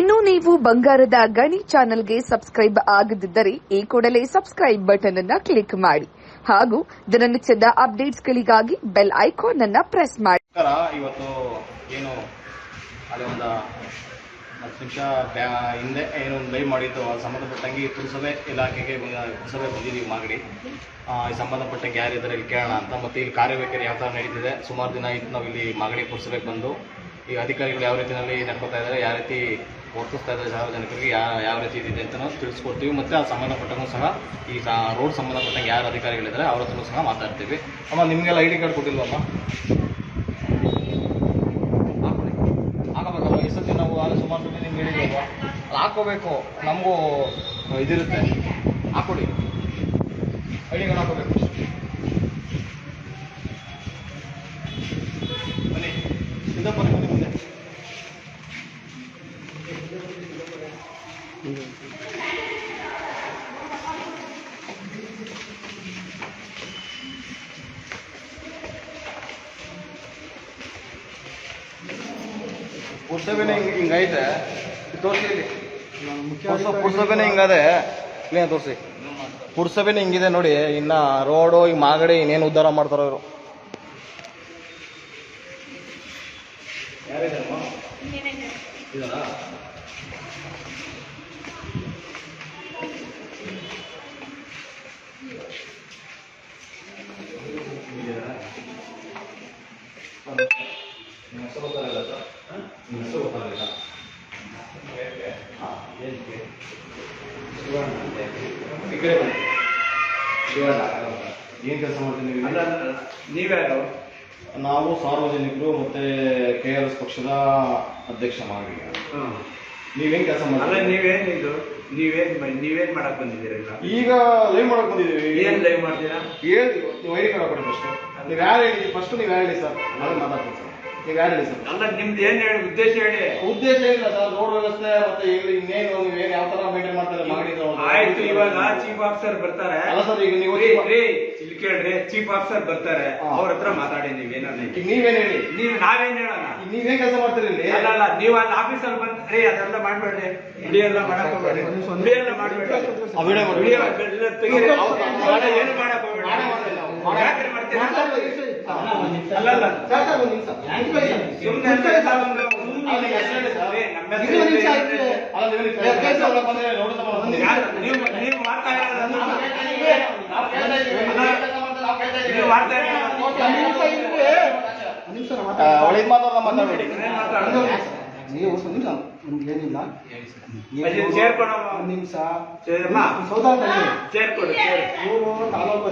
ಇನ್ನು ನೀವು ಬಂಗಾರದ ಗಣಿ ಚಾನೆಲ್ಗೆ ಸಬ್ಸ್ಕ್ರೈಬ್ ಆಗದಿದ್ದರೆ ಈ ಕೂಡಲೇ ಸಬ್ಸ್ಕ್ರೈಬ್ ಬಟನ್ ಅನ್ನ ಕ್ಲಿಕ್ ಮಾಡಿ ಹಾಗೂ ದಿನನಿತ್ಯದ ಅಪ್ಡೇಟ್ಸ್ಗಳಿಗಾಗಿ ಬೆಲ್ ಐಕಾನ್ ಅನ್ನ ಪ್ರೆಸ್ ಮಾಡಿ. ಇವತ್ತು ಏನು ಅಲ್ಲಿ ಒಂದು ನಿಮಿಷ ಹಿಂದೆ ಏನು ಒಂದು ಲೈವ್ ಅದು ಸಂಬಂಧಪಟ್ಟಂಗೆ ಪುರಸಭೆ ಇಲಾಖೆಗೆ ಪುರಸಭೆ ಬಂದಿದ್ದೀವಿ ಮಾಗಡಿ. ಸಂಬಂಧಪಟ್ಟಂಗೆ ಯಾರಿದ್ದಾರೆ ಇಲ್ಲಿ ಕೇಳೋಣ ಅಂತ. ಮತ್ತೆ ಇಲ್ಲಿ ಕಾರ್ಯವೈಖರಿ ಯಾವ ಥರ ನಡೀತಿದೆ? ಸುಮಾರು ದಿನ ಇತ್ತು ನಾವು ಇಲ್ಲಿ ಮಾಗಡಿ ಪುರಸಭೆಗೆ ಬಂದು. ಈ ಅಧಿಕಾರಿಗಳು ಯಾವ ರೀತಿಯಲ್ಲಿ ನಡ್ಕೋತಾ ಇದ್ದಾರೆ? ಯಾವ ರೀತಿ ವರ್ತಿಸ್ತಾ ಇದ್ದಾರೆ ಸಾರ್ವಜನಿಕರಿಗೆ ಯಾವ ಯಾವ ರೀತಿ ಇದೆ ಅಂತ ತಿಳಿಸ್ಕೊಡ್ತೀವಿ. ಮತ್ತು ಅದು ಸಂಬಂಧಪಟ್ಟಂಗೂ ಸಹ ಈ ರೋಡ್ ಸಂಬಂಧಪಟ್ಟಂಗೆ ಯಾರು ಅಧಿಕಾರಿಗಳಿದ್ದಾರೆ ಅವ್ರ ಹತ್ರನೂ ಸಹ ಮಾತಾಡ್ತೀವಿ. ಅಮ್ಮ, ನಿಮಗೆಲ್ಲ ಐ ಡಿ ಕಾರ್ಡ್ ಕೊಟ್ಟಿಲ್ವಮ್ಮ? ಹಾಕೊಳ್ಳಿ ಈ ಸತಿ ನಾವು ಅಲ್ಲಿ ಸುಮಾರು ಸತಿ ನಿಮ್ಗೆ ಹೇಳಿದ್ವಲ್ವಾ ಹಾಕೋಬೇಕು. ನಮಗೂ ಇದಿರುತ್ತೆ. ಹಾಕೊಳ್ಳಿ ಐ ಡಿ ಕಾರ್ಡ್ ಹಾಕೋಬೇಕು ಬನ್ನಿ ಸಿದ್ದಪ್ಪ ಬನ್ನಿ ಮುಂದೆ ಹಿಂಗೆ ಹಿಂಗೈತೆ ತೋರಿಸಿ ಇಲ್ಲಿ. ಪುರುಸ ಪುರಸಭೆನೇ ಹಿಂಗದೆ ಕ್ಲೀನ್ ತೋರಿಸಿ. ಪುರ್ಸಭೆನೇ ಹಿಂಗಿದೆ ನೋಡಿ. ಇನ್ನ ರೋಡು ಈ ಮಾಗಡಿ ಇನ್ನೇನು ಉದ್ಧಾರ ಮಾಡ್ತಾರೋ ಇವರು. ಏನ್ ಕೆಲಸ ಮಾಡ್ತೀನಿ ಅಲ್ಲ ನೀವ್ಯಾರು ನಾವು ಸಾರ್ವಜನಿಕರು ಮತ್ತೆ ಕೆ ಆರ್ ಎಸ್ ಪಕ್ಷದ ಅಧ್ಯಕ್ಷ ಮಾಡಿ ನೀವೇನ್ ಕೆಲಸ ಅಲ್ಲ ಮಾಡ್ತೀರಿ ನೀವೇನ್ ಇದು? ನೀವೇನ್ ಮ- ನೀವೇನ್ ಮಾಡಕ್ ಬಂದಿದ್ದೀರಲ್ಲ ಈಗ? ಲೈವ್ ಮಾಡಕ್ ಬಂದಿದ್ದೀವಿ. ಏನ್ ಲೈವ್ ಮಾಡ್ತೀರಾ? ಏನು ನೀವು ಕೊಡಿ ಫಸ್ಟ್ ನೀವು ಯಾರು ಹೇಳಿ? ಫಸ್ಟ್ ನೀವು ಯಾರು ಹೇಳಿ ಸರ್ ನಾನು ಮಾತಾಡ್ತೀನಿ ಸರ್ ನೀವು ಹೇಳಿ ಸರ್. ಅಲ್ಲ ನಿಮ್ದು ಏನ್ ಹೇಳಿ ಉದ್ದೇಶ ಹೇಳಿ. ಉದ್ದೇಶ ಇಲ್ಲ ಸರ್ ರೋಡ್ ವ್ಯವಸ್ಥೆ ಮತ್ತೆ ಇಲ್ಲಿ ಇನ್ನೇನು ನೀವೇನು ಯಾವ ತರ ಮೇಂಟೈನ್ ಮಾಡ್ತಾರೆ ಮಾಡಿದ್ದು ಆಯ್ತು ಇವಾಗ ಚೀಫ್ ಆಫೀಸರ್ ಬರ್ತಾರೆ. ಅಲ್ಲ ಸರ್ ಈಗ ನೀವು ಇಲ್ಲಿ ಕೇಳ್ರಿ ಚೀಫ್ ಆಫೀಸರ್ ಬರ್ತಾರೆ. ಅವ್ರ ಹತ್ರ ಮಾತಾಡಿ ನೀವೇನ ಈಗ ನೀವೇನ್ ಹೇಳಿ? ನೀವ್ ನಾವೇನ್ ಹೇಳೋಣ? ನೀವೇ ಕೆಲಸ ಮಾಡ್ತೀರಿ ಇಲ್ಲಿ? ಅಲ್ಲ ಅಲ್ಲ ನೀವ್ ಅಲ್ಲಿ ಆಫೀಸಲ್ಲಿ ಬಂದ್ ರೀ ಅದೆಲ್ಲ ಮಾಡ್ಬೇಡ್ರಿ. ವಿಡಿಯೋ ಎಲ್ಲ ಮಾಡಕ್ ಹೋಗ್ಬೇಡಿ ವಿಡಿಯೋ ಎಲ್ಲ ಮಾಡ್ಬೇಡಿ ಆ ವಿಡಿಯೋ ತೆಗೀರಿ. ಏನು ಮಾಡಕ್ ಹೋಗ್ಬೇಡಿ ನಾವು. ಯಾಕ್ರಿ ಮಾಡ್ತೀರಾ? ಮಾಡ್ತೀವಿ. ಅಲ್ಲ ಮಾತಾಡಬೇಡಿ ಮಾತಾಡ್ದ? ನೀವು ನಿಮಿಷ ನಮ್ಗೆ ಏನಿಲ್ಲ ಸೇರ್ಕೊಂಡು ಒಂದು ನಿಮಿಷ ಚೇರ್ ಇವರು ತಾಲೂಕು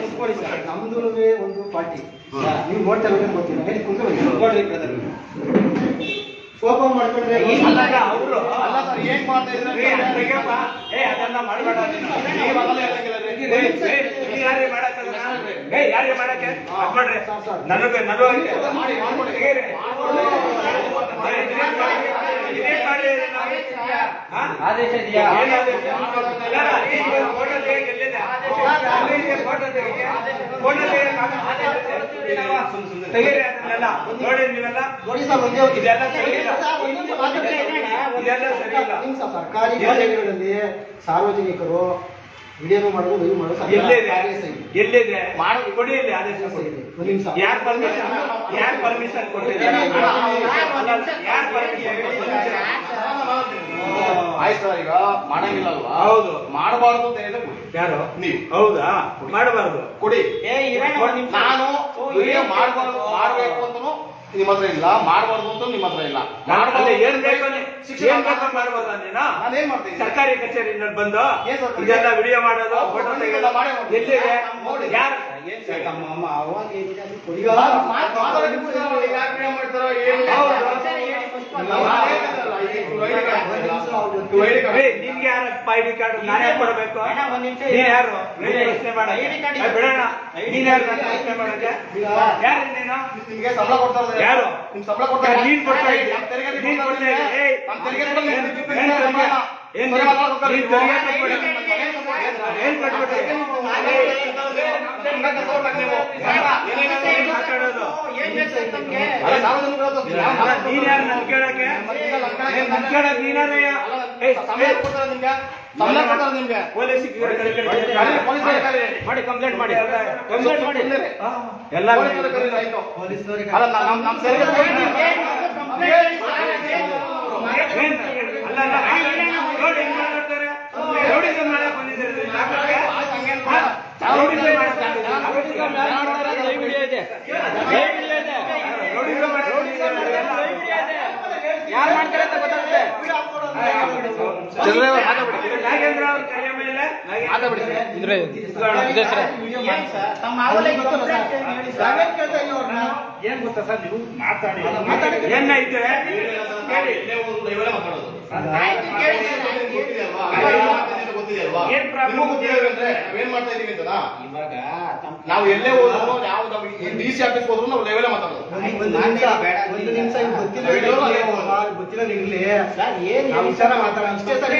ಕುತ್ಕೊಳ್ಳಿ ಸರ್ ನಮ್ದು ಒಂದು ಪಾರ್ಟಿ ನೀವು ನೋಡ್ತಾ ಗೊತ್ತಿಲ್ಲ ಹೇಳಿ ಕುತ್ಕೊಳ್ಳಿ ಕೋಪ ಮಾಡ್ಕೊಂಡ್ರೆ ಅವರು ಅಲ್ಲ ಸರ್ ಏನ್ ಮಾಡ್ತಾ ಏ, ಅದ್ ತೆಗಿಯಪ್ಪ. ಏ ಅದೆಲ್ಲ ಮಾಡ್ಬೇಡ ಏ, ಏ, ನೀ ಯಾರಿಗೆ ಮಾಡಕ್ಕೆ? ಅದ್ ಮಾಡ್ರಿ. ನನಗೆ ನನಗೆ? ಆದೇಶ ಇದೆಯಾ? ತೆಗೀರಿ. ಅದನ್ನೆಲ್ಲ. ನೋಡಿ ನೀವೆಲ್ಲ. ಇದೆಲ್ಲ ಸರಿ ಇಲ್ಲ. ಸರ್ಕಾರಿ ಕಾಲೇಜುಗಳಲ್ಲಿ ಸಾರ್ವಜನಿಕರು ವಿಡಿಯೋ ಮಾಡೋದು ಲೈವ್ ಮಾಡೋದು ಎಲ್ಲಿದೆ ಆದೇಶ ಎಲ್ಲಿದೆ ಮಾಡಿ ಕೊಡಿ ಇಲ್ಲಿ ಆದೇಶ ಕೊಡಿ. ಯಾರ್ ಪರ್ಮಿಷನ್ ಯಾರ್ ಪರ್ಮಿಷನ್ ಕೊಟ್ಟಿದ್ದಾರೆ? ಯಾರು ಪರ್ಮಿಷನ್ ಆಯ್ತು ಸರ್ ಈಗ ಮಾಡಂಗಿಲ್ಲ ಅಲ್ವಾ ಹೌದು. ಮಾಡಬಾರ್ದು ಅಂತ ಹೇಳಿದ್ರೆ ಕೊಡಿ. ಯಾರು? ನೀವು. ಹೌದಾ? ಮಾಡಬಾರ್ದು. ಕೊಡಿ. ಏ, ಇರೋಣ ನಾನು ವಿಡಿಯೋ ಏನ್ ಮಾಡಬಾರ್ದು ಬೇಕು? ಮಾಡಬೇಕು ಅಂತನೂ ನಿಮ್ಮ ಹತ್ರ ಇಲ್ಲ ಮಾಡಬಾರ್ದು ಅಂತ ನಿಮ್ಮ ಹತ್ರ ಇಲ್ಲ. ಏನ್ ಬೇಕು ನೀ- ಶಿಕ್ಷಣ ಏನ್ ಬೇಕು ಮಾಡ್ಬೋದಾ ನೀನು? ನಾನೇನ್ ಮಾಡ್ತೀನಿ ಸರ್ಕಾರಿ ಕಚೇರಿಯಿಂದ ಬಂದು ಏನ್? ಇದೆಲ್ಲ ವಿಡಿಯೋ ಮಾಡೋದು ಫೋಟೋ ಖಂಡಿತ ಮಾಡಿ. ಎಲ್ಲಿದೆ. ಯಾರು? ಅವಾಗ ಏನಿದೆ ಅದು ಕೊಡಿ. ಮಾತ್- ಮಾತ್- ಮಾತಾಡೋಕೆ ಬಿಡ್ತಾರೋ, ಈಗ ಯಾಕೆ ವಿಡಿಯೋ ಮಾಡ್ತಾರೋ, ಏನು ಹೌದು. ನಾವು ನಾನೇನಲ್ಲ, ಈಗ ಇವ್ರು ಐಡಿ ಕಾರ್ಡ್ ನಿನ್ಗೆ ಯಾರ ಐಡಿ ಕಾರ್ಡ್ ನಾನೇ ಕೊಡಬೇಕು? ಯಾರು? ನೀನ್ ಪ್ರಶ್ನೆ ಬಿಡೋಣ ಯಾರು ಪ್ರಶ್ನೆ ಯಾರು ನಿಮ್ಗೆ ಸಂಬಳ ಕೊಡ್ತಾ ಇದ್ದಾರೆ. ಯಾರು? ನಿಮ್ ಸಂಬಳ ಕೊಡ್ತಾ ಕೊಡ್ತಾ ಕೊಡ್ತಾ? ಏನ್ ಮಾತಾಡೋದು? ಯಾರು ಕೇಳಕ್ಕೆ? ನೀನಾರ ನನ್ ಕೇಳಕ್ ನೀನಾರಯ್ಯ? ಮಾಡಿ ಕಂಪ್ಲೇಂಟ್ ಮಾಡಿ ಕಂಪ್ಲೇಂಟ್ ಮಾಡಿ ಎಲ್ಲ ಕರೀರಿ, ಆಯ್ತು. ಪೊಲೀಸ್ನವರಿಗೆ ಅಲ್ಲ ನಾ- ನಮ್ ನಮ್ ತೆರಿಗೆ ಏನ್? ಅಲ್ಲ ಅಲ್ಲ ನೋಡಿ ಹೆಂಗ್ ಮಾತಾಡ್ತಾರೆ ರೌಡಿಸಂ ಮಾಡಕ್ ಬಂದಿದ್ದಾರೆ ಜಾಗಕ್ಕೆ. ಹಾ? ರೌಡಿಸಂ ಮಾಡಕ್ ಬಂದಿದ್ದಾರೆ. ರೌಡಿಸಂ ಮಾಡಕ್ ಬಂದಿದ್ದಾರೆ. ಯಾರು ಮಾಡ್ತಾರೆ ಅಂತ ಗೊತ್ತಾಗುತ್ತೆ ಚಂದ್ರಯ್ಯ ಅವ್ರು ಮಾತಾಡ್ಬಿಡಿ. ನಾಗೇಂದ್ರ ಅವ್ರ ಕೈಯ ಮೇಲೆ ಮಾತಾಡ್ಬಿಡಿ ಸರ್. ಇದ್ರೆ ಇದೆ ಸರ್ ಏನ್ ಗೊತ್ತಾ ಸರ್ ನೀವು ಮಾತಾಡಿ. ಏನೈತೆ ಹೇಳಿ ಗೊತ್ತಿದೆಯಲ್ವಾ? ಗೊತ್ತಿದೆಯಲ್ವಾ? ಏನ್ ಪ್ರಾಬ್ಲಮ್ ನಿಮಗೂ ಗೊತ್ತಿದೆ ಅಂದ್ರೆ ನಾವೇನ್ ಮಾಡ್ತಾ ಇದೀವಿ ಅಂತನಾ? ಇವಾಗ ನಾವು ಎಲ್ಲೇ ಹೋದ್ರು ಯಾವ ನಾವು ಡಿ ಸಿ ಆಫೀಸ್ ಹೋದ್ರು ನಾವು ಲೆವೆಲ್ ಮಾತಾಡೋದು. ಒಂದು ನಿಮಿಷ ಗೊತ್ತಿಲ್ಲ ಗೊತ್ತಿಲ್ಲ ಏನ್ ವಿಚಾರ ಮಾತಾಡೋ ಅಷ್ಟೇ ಸರಿ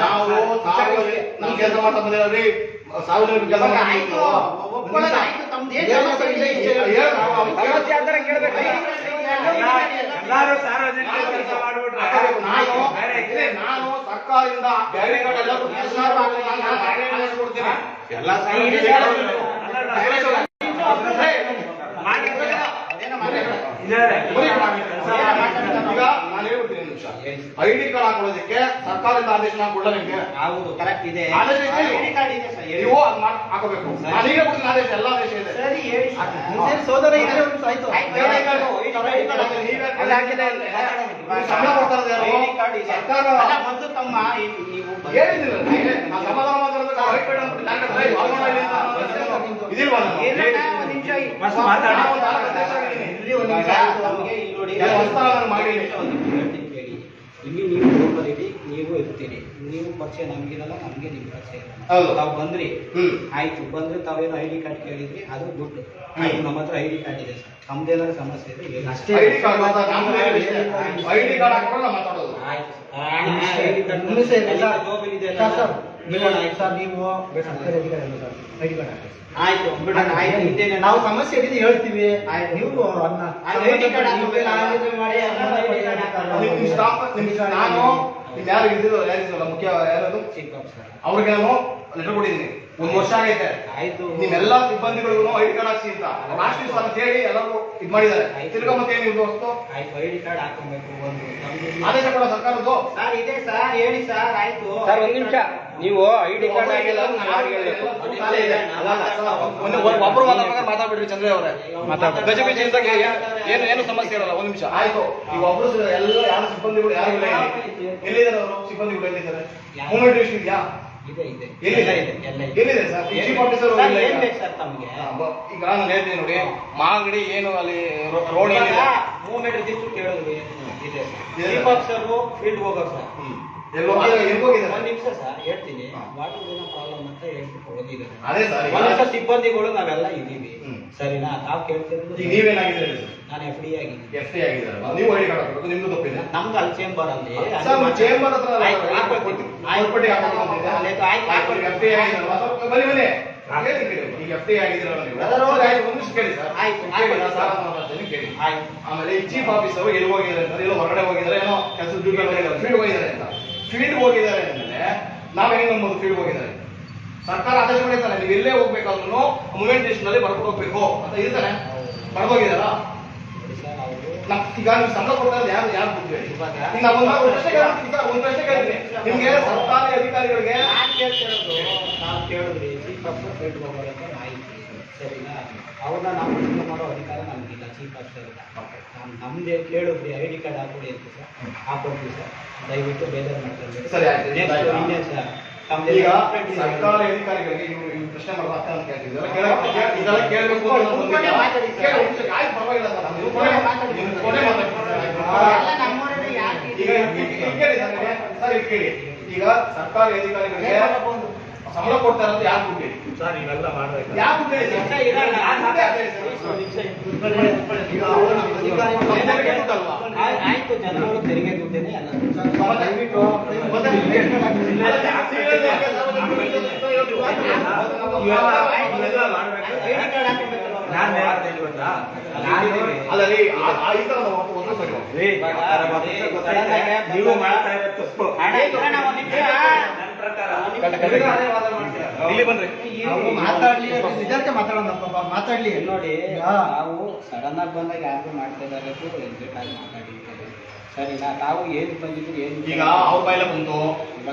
ನಾವು ಕೆಲಸ ಮಾಡ್ತಾ ಬಂದಿರೋರಿ ಸಾರ್ವಜನಿಕ ಕೆಲಸ ಆಯ್ತು. ತಮ್ದು ಏನ್ ಸಮಸ್ಯೆ ಇದೆ? ಅಂದ್ರೆ ಕೇಳ್ಬೇಕು. ಎಲ್ಲಾರು ಸಾರ್ವಜನಿಕ ಕೆಲಸ ಮಾಡ್ಬಿಟ್ರೆ ನಾನು ಬೇರೆ ನಾನು ಸರ್ಕಾರದಿಂದ ಮಾಡಿಸ್ಕೊಡ್ತೀನಿ. ಎಲ್ಲ ಸಾರ್ವಜನಿಕರು ಇದಾರೆ. ಈಗ ನಾನು ಹೇಳ್ಬಿಡ್ತೀನಿ ಒಂದು ನಿಮಿಷ ಐಡಿ ಕಾರ್ಡ್ ಹಾಕೊಳ್ಳೋದಕ್ಕೆ ಸರ್ಕಾರದಿಂದ ಆದೇಶ ನಾನು ಕೊಡಲ್ಲ ನಿಮ್ಗೆ ಹೌದು ಕರೆಕ್ಟ್ ಇದೆ ಆದೇಶ ಇದೆ. ಐಡಿ ಕಾರ್ಡ್ ಇದೆ ಸರ್ ಹೇಳಿ. ನೀವು ಅದ್ ಮಾಡ್- ಹಾಕೋಬೇಕು ಕೊಡ್ತೀನಿ ಆದೇಶ ಎಲ್ಲ ಆದೇಶ ಇದೆ ಸರಿ ಹೇಳಿ ಸರ್. ಸೋದರ ಇದ್ರೆ ಒಂದು ಆಯ್ತು ಆಯ್ತು, ID card, ID card, ID card ಮತ್ತೆ ನೀವೇ ಅಲ್ಲಿ ಹಾಕಿದೆ ಅಂತ. ನೀವು ಸಂಬಳ ಕೊಡ್ತಾ ಇರೋದು ಯಾರು? ಐಡಿ ಕಾರ್ಡ್ ಇದೆ. ಸರ್ಕಾರ ಅಲ್ಲ, ಮೊದ್ಲು ತಮ್ಮ ನೀವು ಬಂದು-. ನಾನು ಸಮಾಧಾನ ನಾನು ಇಲ್ಲಿ ಅಂತ ಇದಿಲ್ವಾ ನಾನು? ಏನಣ್ಣ, ಒಂದ್ ನಿಮಿಷ ಇರಿ. ಮಸ್ತ್ ಮಾತಾಡಿ. ನಾನು ಒಂದು ತಾಲೂಕು ಅಧ್ಯಕ್ಷ ಆಗಿದ್ದೀನಿ. ಇರ್ಲಿ ಒಂದ್ ನಿಮಿಷ. ತಮ್ಗೆ ಇಲ್ಲಿ ನೋಡಿ. ಯಾರು ಹೊಸ್ತಾಗ ನಾನು ಮಾಡಿಲ್ಲ. ಒಂದ್ ನಿಮಿಷ ಕೇಳಿ. ಇಲ್ಲಿ ನೀವು ಹೋಗೋದಿರಿ ನೀವು ಇರ್ತೀರಿ ನೀವು ಪರಿಚಯ ನಮಗಿರಲ್ಲ ನಮಗೆ ನಿಮ್ ಪರಿಚಯ ಇರಲ್ಲ ಹೌದು. ತಾವು ಬಂದ್ರಿ ಹ್ಮ್. ಆಯ್ತು ಬಂದ್ರೆ ತಾವೇನು ಐ ಡಿ ಕಾರ್ಡ್ ಕೇಳಿದ್ರಿ ಅದು ದುಡ್ಡು. ಆಯ್ತು ನಮ್ಮ ಹತ್ರ ಐ ಡಿ ಕಾರ್ಡ್ ಇದೆ ಸರ್ ನಮ್ದೇನಾದ್ರು ಸಮಸ್ಯೆ ಇದೆ. ಅಷ್ಟೇ. ಐ ಡಿ ಕಾರ್ಡ್ ಹಾಕೊಂಡು ನಾವು ಮಾತಾಡೋದು ಆಯ್ತು ಕಾರ್ಡ್ ಸರ್. ಜೋಬಲ್ಲಿ ಇದೆಯಲ್ಲ ಸರ್, ಸರ್, ನೀವು. ಆಯ್ತು ಆಯ್ತು ಇದ್ದೇನೆ ಸಮಸ್ಯೆ ಇದೆ ಹೇಳ್ತೀವಿ. ನೀವು ನಾನು ಯಾರು ಯಾರಿದ್ರಲ್ಲ ಮುಖ್ಯ ಯಾರು ಅವ್ರಿಗೆ ನಾನು ಲೆಟರ್ ಕೊಟ್ಟಿದ್ದೀನಿ. ಒಂದ್ ವರ್ಷ ಆಗೈತೆ. ಆಯ್ತು. ನಿಮ್ಮೆಲ್ಲ ಸಿಬ್ಬಂದಿಗಳಿಗೂ ಐಡಿ ಕಾರ್ಡ್ ಹಾಕ್ಸಿ ಅಂತ. ರಾಷ್ಟ್ರೀಯ ಸ್ವಾಗತ ಹೇಳಿ ಎಲ್ಲರೂ ಇದ್ ಮಾಡಿದ್ದಾರೆ. ತಿರ್ಗಾ ಮತ್ತೆ ಏನು ದೋಸ್ತು ಆಯ್ತು ಐ ಡಿ ಕಾರ್ಡ್ ಹಾಕೊಬೇಕು ಒಂದು. ಆದೇಶ ಕೊಡ ಸರ್ಕಾರದ್ದು? ಸರ್ ಇದೆ ಸರ್ ಹೇಳಿ ಸರ್ ಆಯ್ತು. ಸರ್ ಒಂದ್ ನಿಮಿಷ. ನೀವು ಐಡಿ ಕಾರ್ಡ್ ಆಗಿಲ್ಲ ಅಂತ ನಾನು ಯಾರಿಗೆ ಹೇಳ್ಬೇಕು. ಅಲ್ಲಲ್ಲ, ಒಂದು ಒಬ್ಬ- ಒಬ್ರು ಮಾತಾಡ್ಬೇಕಾದ್ರೆ ಮಾತಾಡ್ಬಿಡ್ರಿ ಚಂದ್ರ ಅವರೇ. ಮಾತಾಡ್ತಾರೆ. ಗಜಿಬಿಜಿ ಅಂತ ಏನು ಏನು ಸಮಸ್ಯೆ ಇರಲ್ಲ ಒಂದ್ ನಿಮಿಷ. ಆಯ್ತು. ಈಗ ಒಬ್ರು ಎಲ್ಲ ಯಾರು ಸಿಬ್ಬಂದಿಗಳು ಯಾರು ಇಲ್ಲ ಎಲ್ಲಿದ್ದಾರೆ ಅವರು ಸಿಬ್ಬಂದಿಗಳು ಎಲ್ಲಿದ್ದಾರೆ? ಮೂಮೆಂಟ್ ಇದೆಯಾ? ಇದೆ ಇದೆ. ಎಲ್ಲ ಇದೆ ಎಲ್ಲ ಇದೆ. ಎಲ್ಲಿದೆ ಸರ್? ಚೀಫ್ ಆಫೀಸರ್ ಸರ್, ಏನ್ ಬೇಕು ಸರ್ ತಮಗೆ? ಈಗ ನಾನು ಹೇಳ್ತೀನಿ ನೋಡಿ. ಮಾಗಡಿ ಏನು ಅಲ್ಲಿ ರೋಡ್ ಏನಿದೆ? ಮೂವ್ಮೆಂಟ್ ರಿಜಿಸ್ಟರ್ ಕೇಳಿದ್ವಿ. ಇದೆ ಇದೆ. ಚೀಫ್ ಆಫೀಸರ್ ಫೀಲ್ಡ್ ಹೋಗೋರು ಸರ್. ಹ್ಮ್. ಎಲ್ಲಿ? ಒಂದ್ ನಿಮಿಷ ಸರ್ ಹೇಳ್ತೀನಿ. ವಾಟರ್ ಏನೋ ಪ್ರಾಬ್ಲಮ್ ಅಂತ ಹೇಳ್ಬಿಟ್ಟು ಹೋಗಿದ್ದಾರೆ. ಅದೇ ಸರ್ ಈಗ- ಒಂದಷ್ಟು ಸಿಬ್ಬಂದಿಗಳು ನಾವೆಲ್ಲ ಇದೀವಿ ಹ್ಮ್. ಸರಿನಾ? ತಾವು ಕೇಳ್ತಿರೋದು ಈಗ ನೀವೇನಾಗಿದ್ದೀರಿ ನಾನು ಎಫ್ ಡಿ ಆಗಿ ಎಫ್ ನೀವು ಐಡಿ ಕಾರ್ಡ್ ಹಾಕಬೇಕು ನಿಮ್ದು ತಪ್ಪಿದೆ ನಮ್ದು ಅಲ್ಲಿ ಚೇಂಬರ್ ಅಲ್ಲಿ. ಸರ್ ಚೇಂಬರ್ ಹತ್ರ ಆಯ್ತು. ಆಯ್ತು, ಕೊಟ್ಟಿ ಹಾಕ್ಬೇಕು ಅಂತಿದೆ. ಆಯ್ತು, ಆಯ್ತು, ಎಫ್ ಡಿ ಆಗಿದ್ದಾರಲ್ಲ, ಸ್ವಲ್ಪ ಕೇಳಿ ಕೇಳಿ. ಈಗ ಎಫ್ ಆಗಿದ್ದೀರಲ್ಲ ನೀವು? ಅದರ ಸರಿ, ಆಯ್ತು, ಒಂದು ನಿಮಿಷ ಕೇಳಿ ಸರ್. ಆಯ್ತು, ಕೇಳಿ, ಆಯ್ತು. ಮಾತಾಡ್ತೀನಿ, ಕೇಳಿ. ಆಮೇಲೆ ಈ ಆಫೀಸ್ ಆಫೀಸರ್ ಎಲ್ಲಿ ಹೋಗಿದ್ದಾರೆ ಅಂತ ಎಲ್ಲೋ ಹೊರಗಡೆ ಹೋಗಿದ್ದಾರೆ ಏನೋ ಕೆಲಸ ಡ್ಯೂಟಿ ಹೋಗಿದ್ದಾರೆ. ಫೀಲ್ಡ್ ಹೋಗಿದ್ದಾರೆ ಅಂತ. ಫೀಲ್ಡ್ ಹೋಗಿದ್ದಾರೆ ಅಂದ್ರೆ ನಾವೇನು ನಂಬೋದು? ಫೀಲ್ಡ್ ಹೋಗಿದ್ದಾರೆ. ಸರ್ಕಾರ ಆದೇಶ ಮಾಡಿರ್ತಾನೆ ನೀವು ಎಲ್ಲೇ ಹೋಗ್ಬೇಕಾದ್ರೂ ಮೂವೆಂಟ್ ಲಿಸ್ಟ್ನಲ್ಲಿ ಬರ್ಕೊಂಡು ಹೋಗ್ಬೇಕು ಅಂತ ಇರ್ತಾನೆ ಬರ್ಬೋಗಿದಾರ ಈಗ ನೀವು ಸಂಬಳ ಕೊಡ್ತಾ ಯಾರು ಯಾರು ಒಂದು ಪ್ರಶ್ನೆ ಕೇಳ್ತೀನಿ ಸರ್, ಒಂದು ಪ್ರಶ್ನೆ ಕೇಳ್ತೀನಿ. ನಿಮ್ಗೆ ಸರ್ಕಾರಿ ಅಧಿಕಾರಿಗಳಿಗೆ ನಾನ್ ಕೇಳಿದ್ರಿ ಚೀಫ್ ಆಫೀಸರ್ ಹೋಗೋದಂತ ಮಾಹಿತಿ. ಸರಿನಾ? ಅವ್ರನ್ನ ನಾವು ಪ್ರಶ್ನೆ ಮಾಡೋ ಅಧಿಕಾರ ನಮಗಿಲ್ಲ ಚೀಫ್ ಆಫೀಸರ್ ನಾನು ನಮ್ದೇ ಕೇಳಿದ್ರಿ ಐ ಡಿ ಕಾರ್ಡ್ ಹಾಕೊಡಿ ಅಂತ ಸರ್. ಹಾಕೊಡ್ತೀವಿ ಸರ್. ದಯವಿಟ್ಟು ಬೇಜಾರು ಮಾಡ್ತಾರೆ ಸರಿ, ಈಗ ಸರ್ಕಾರಿ ಅಧಿಕಾರಿಗಳಿಗೆ ಇವರು ಇವ್ರು ಪ್ರಶ್ನೆ ಮಾಡೋ ಅರ್ಥ ಅಂತ ಕೇಳ್ತಿದ್ದಾರೆ ಕೇಳ- ಕೇಳ- ಇದೆಲ್ಲ ಕೇಳಬೇಕು ಅಂತ ನಾನು ಕೊನೆ ಬಂದಿಲ್ಲ. ಮಾತಾಡಿ ಸರ್. ಕೇಳಿ, ಒಂದು ನಿಮಿಷ, ಆಯ್ತು ಪರವಾಗಿಲ್ಲ ಸರ್. ನೀವು ಕೊನೆ ಮಾತಾಡಿ. ಈಗ ಕೇಳಿ ಈಗ ಸರ್ಕಾರಿ ಅಧಿಕಾರಿಗಳಿಗೆ ಸಂಬಳ ಕೊಡ್ತಾ ಇರೋದು ಯಾರು ದುಡ್ಡು? ಸರ್ ಇವೆಲ್ಲ ಮಾಡಬೇಕು ಯಾರು? ಆಯ್ತು ಜನಗಳು ತೆರಿಗೆ ದುಡ್ಡೇನೆ ಅಲ್ಲ? ನೀವು ಮಾಡ್ತಾ ಇರೋದು ತಪ್ಪು ಮಾತಾಡ್ಲಿ ಮಾತಾಡೋಣ ಮಾತಾಡ್ಲಿ. ನೋಡಿ. ನಾವು ಸಡನ್ ಆಗಿ ಬಂದಾಗ ಯಾರಿಗೂ ಮಾಡ್ತಾ ಇದ್ದಾರೆ ಮಾತಾಡಿರ್ತಾರೆ ಸರಿನಾ? ತಾವು ಏನ್ ಬಂದಿದ್ರು ಏನ್ ಈಗ ಅವ್ರ ಬಾಯಿಲೆ ಬಂತು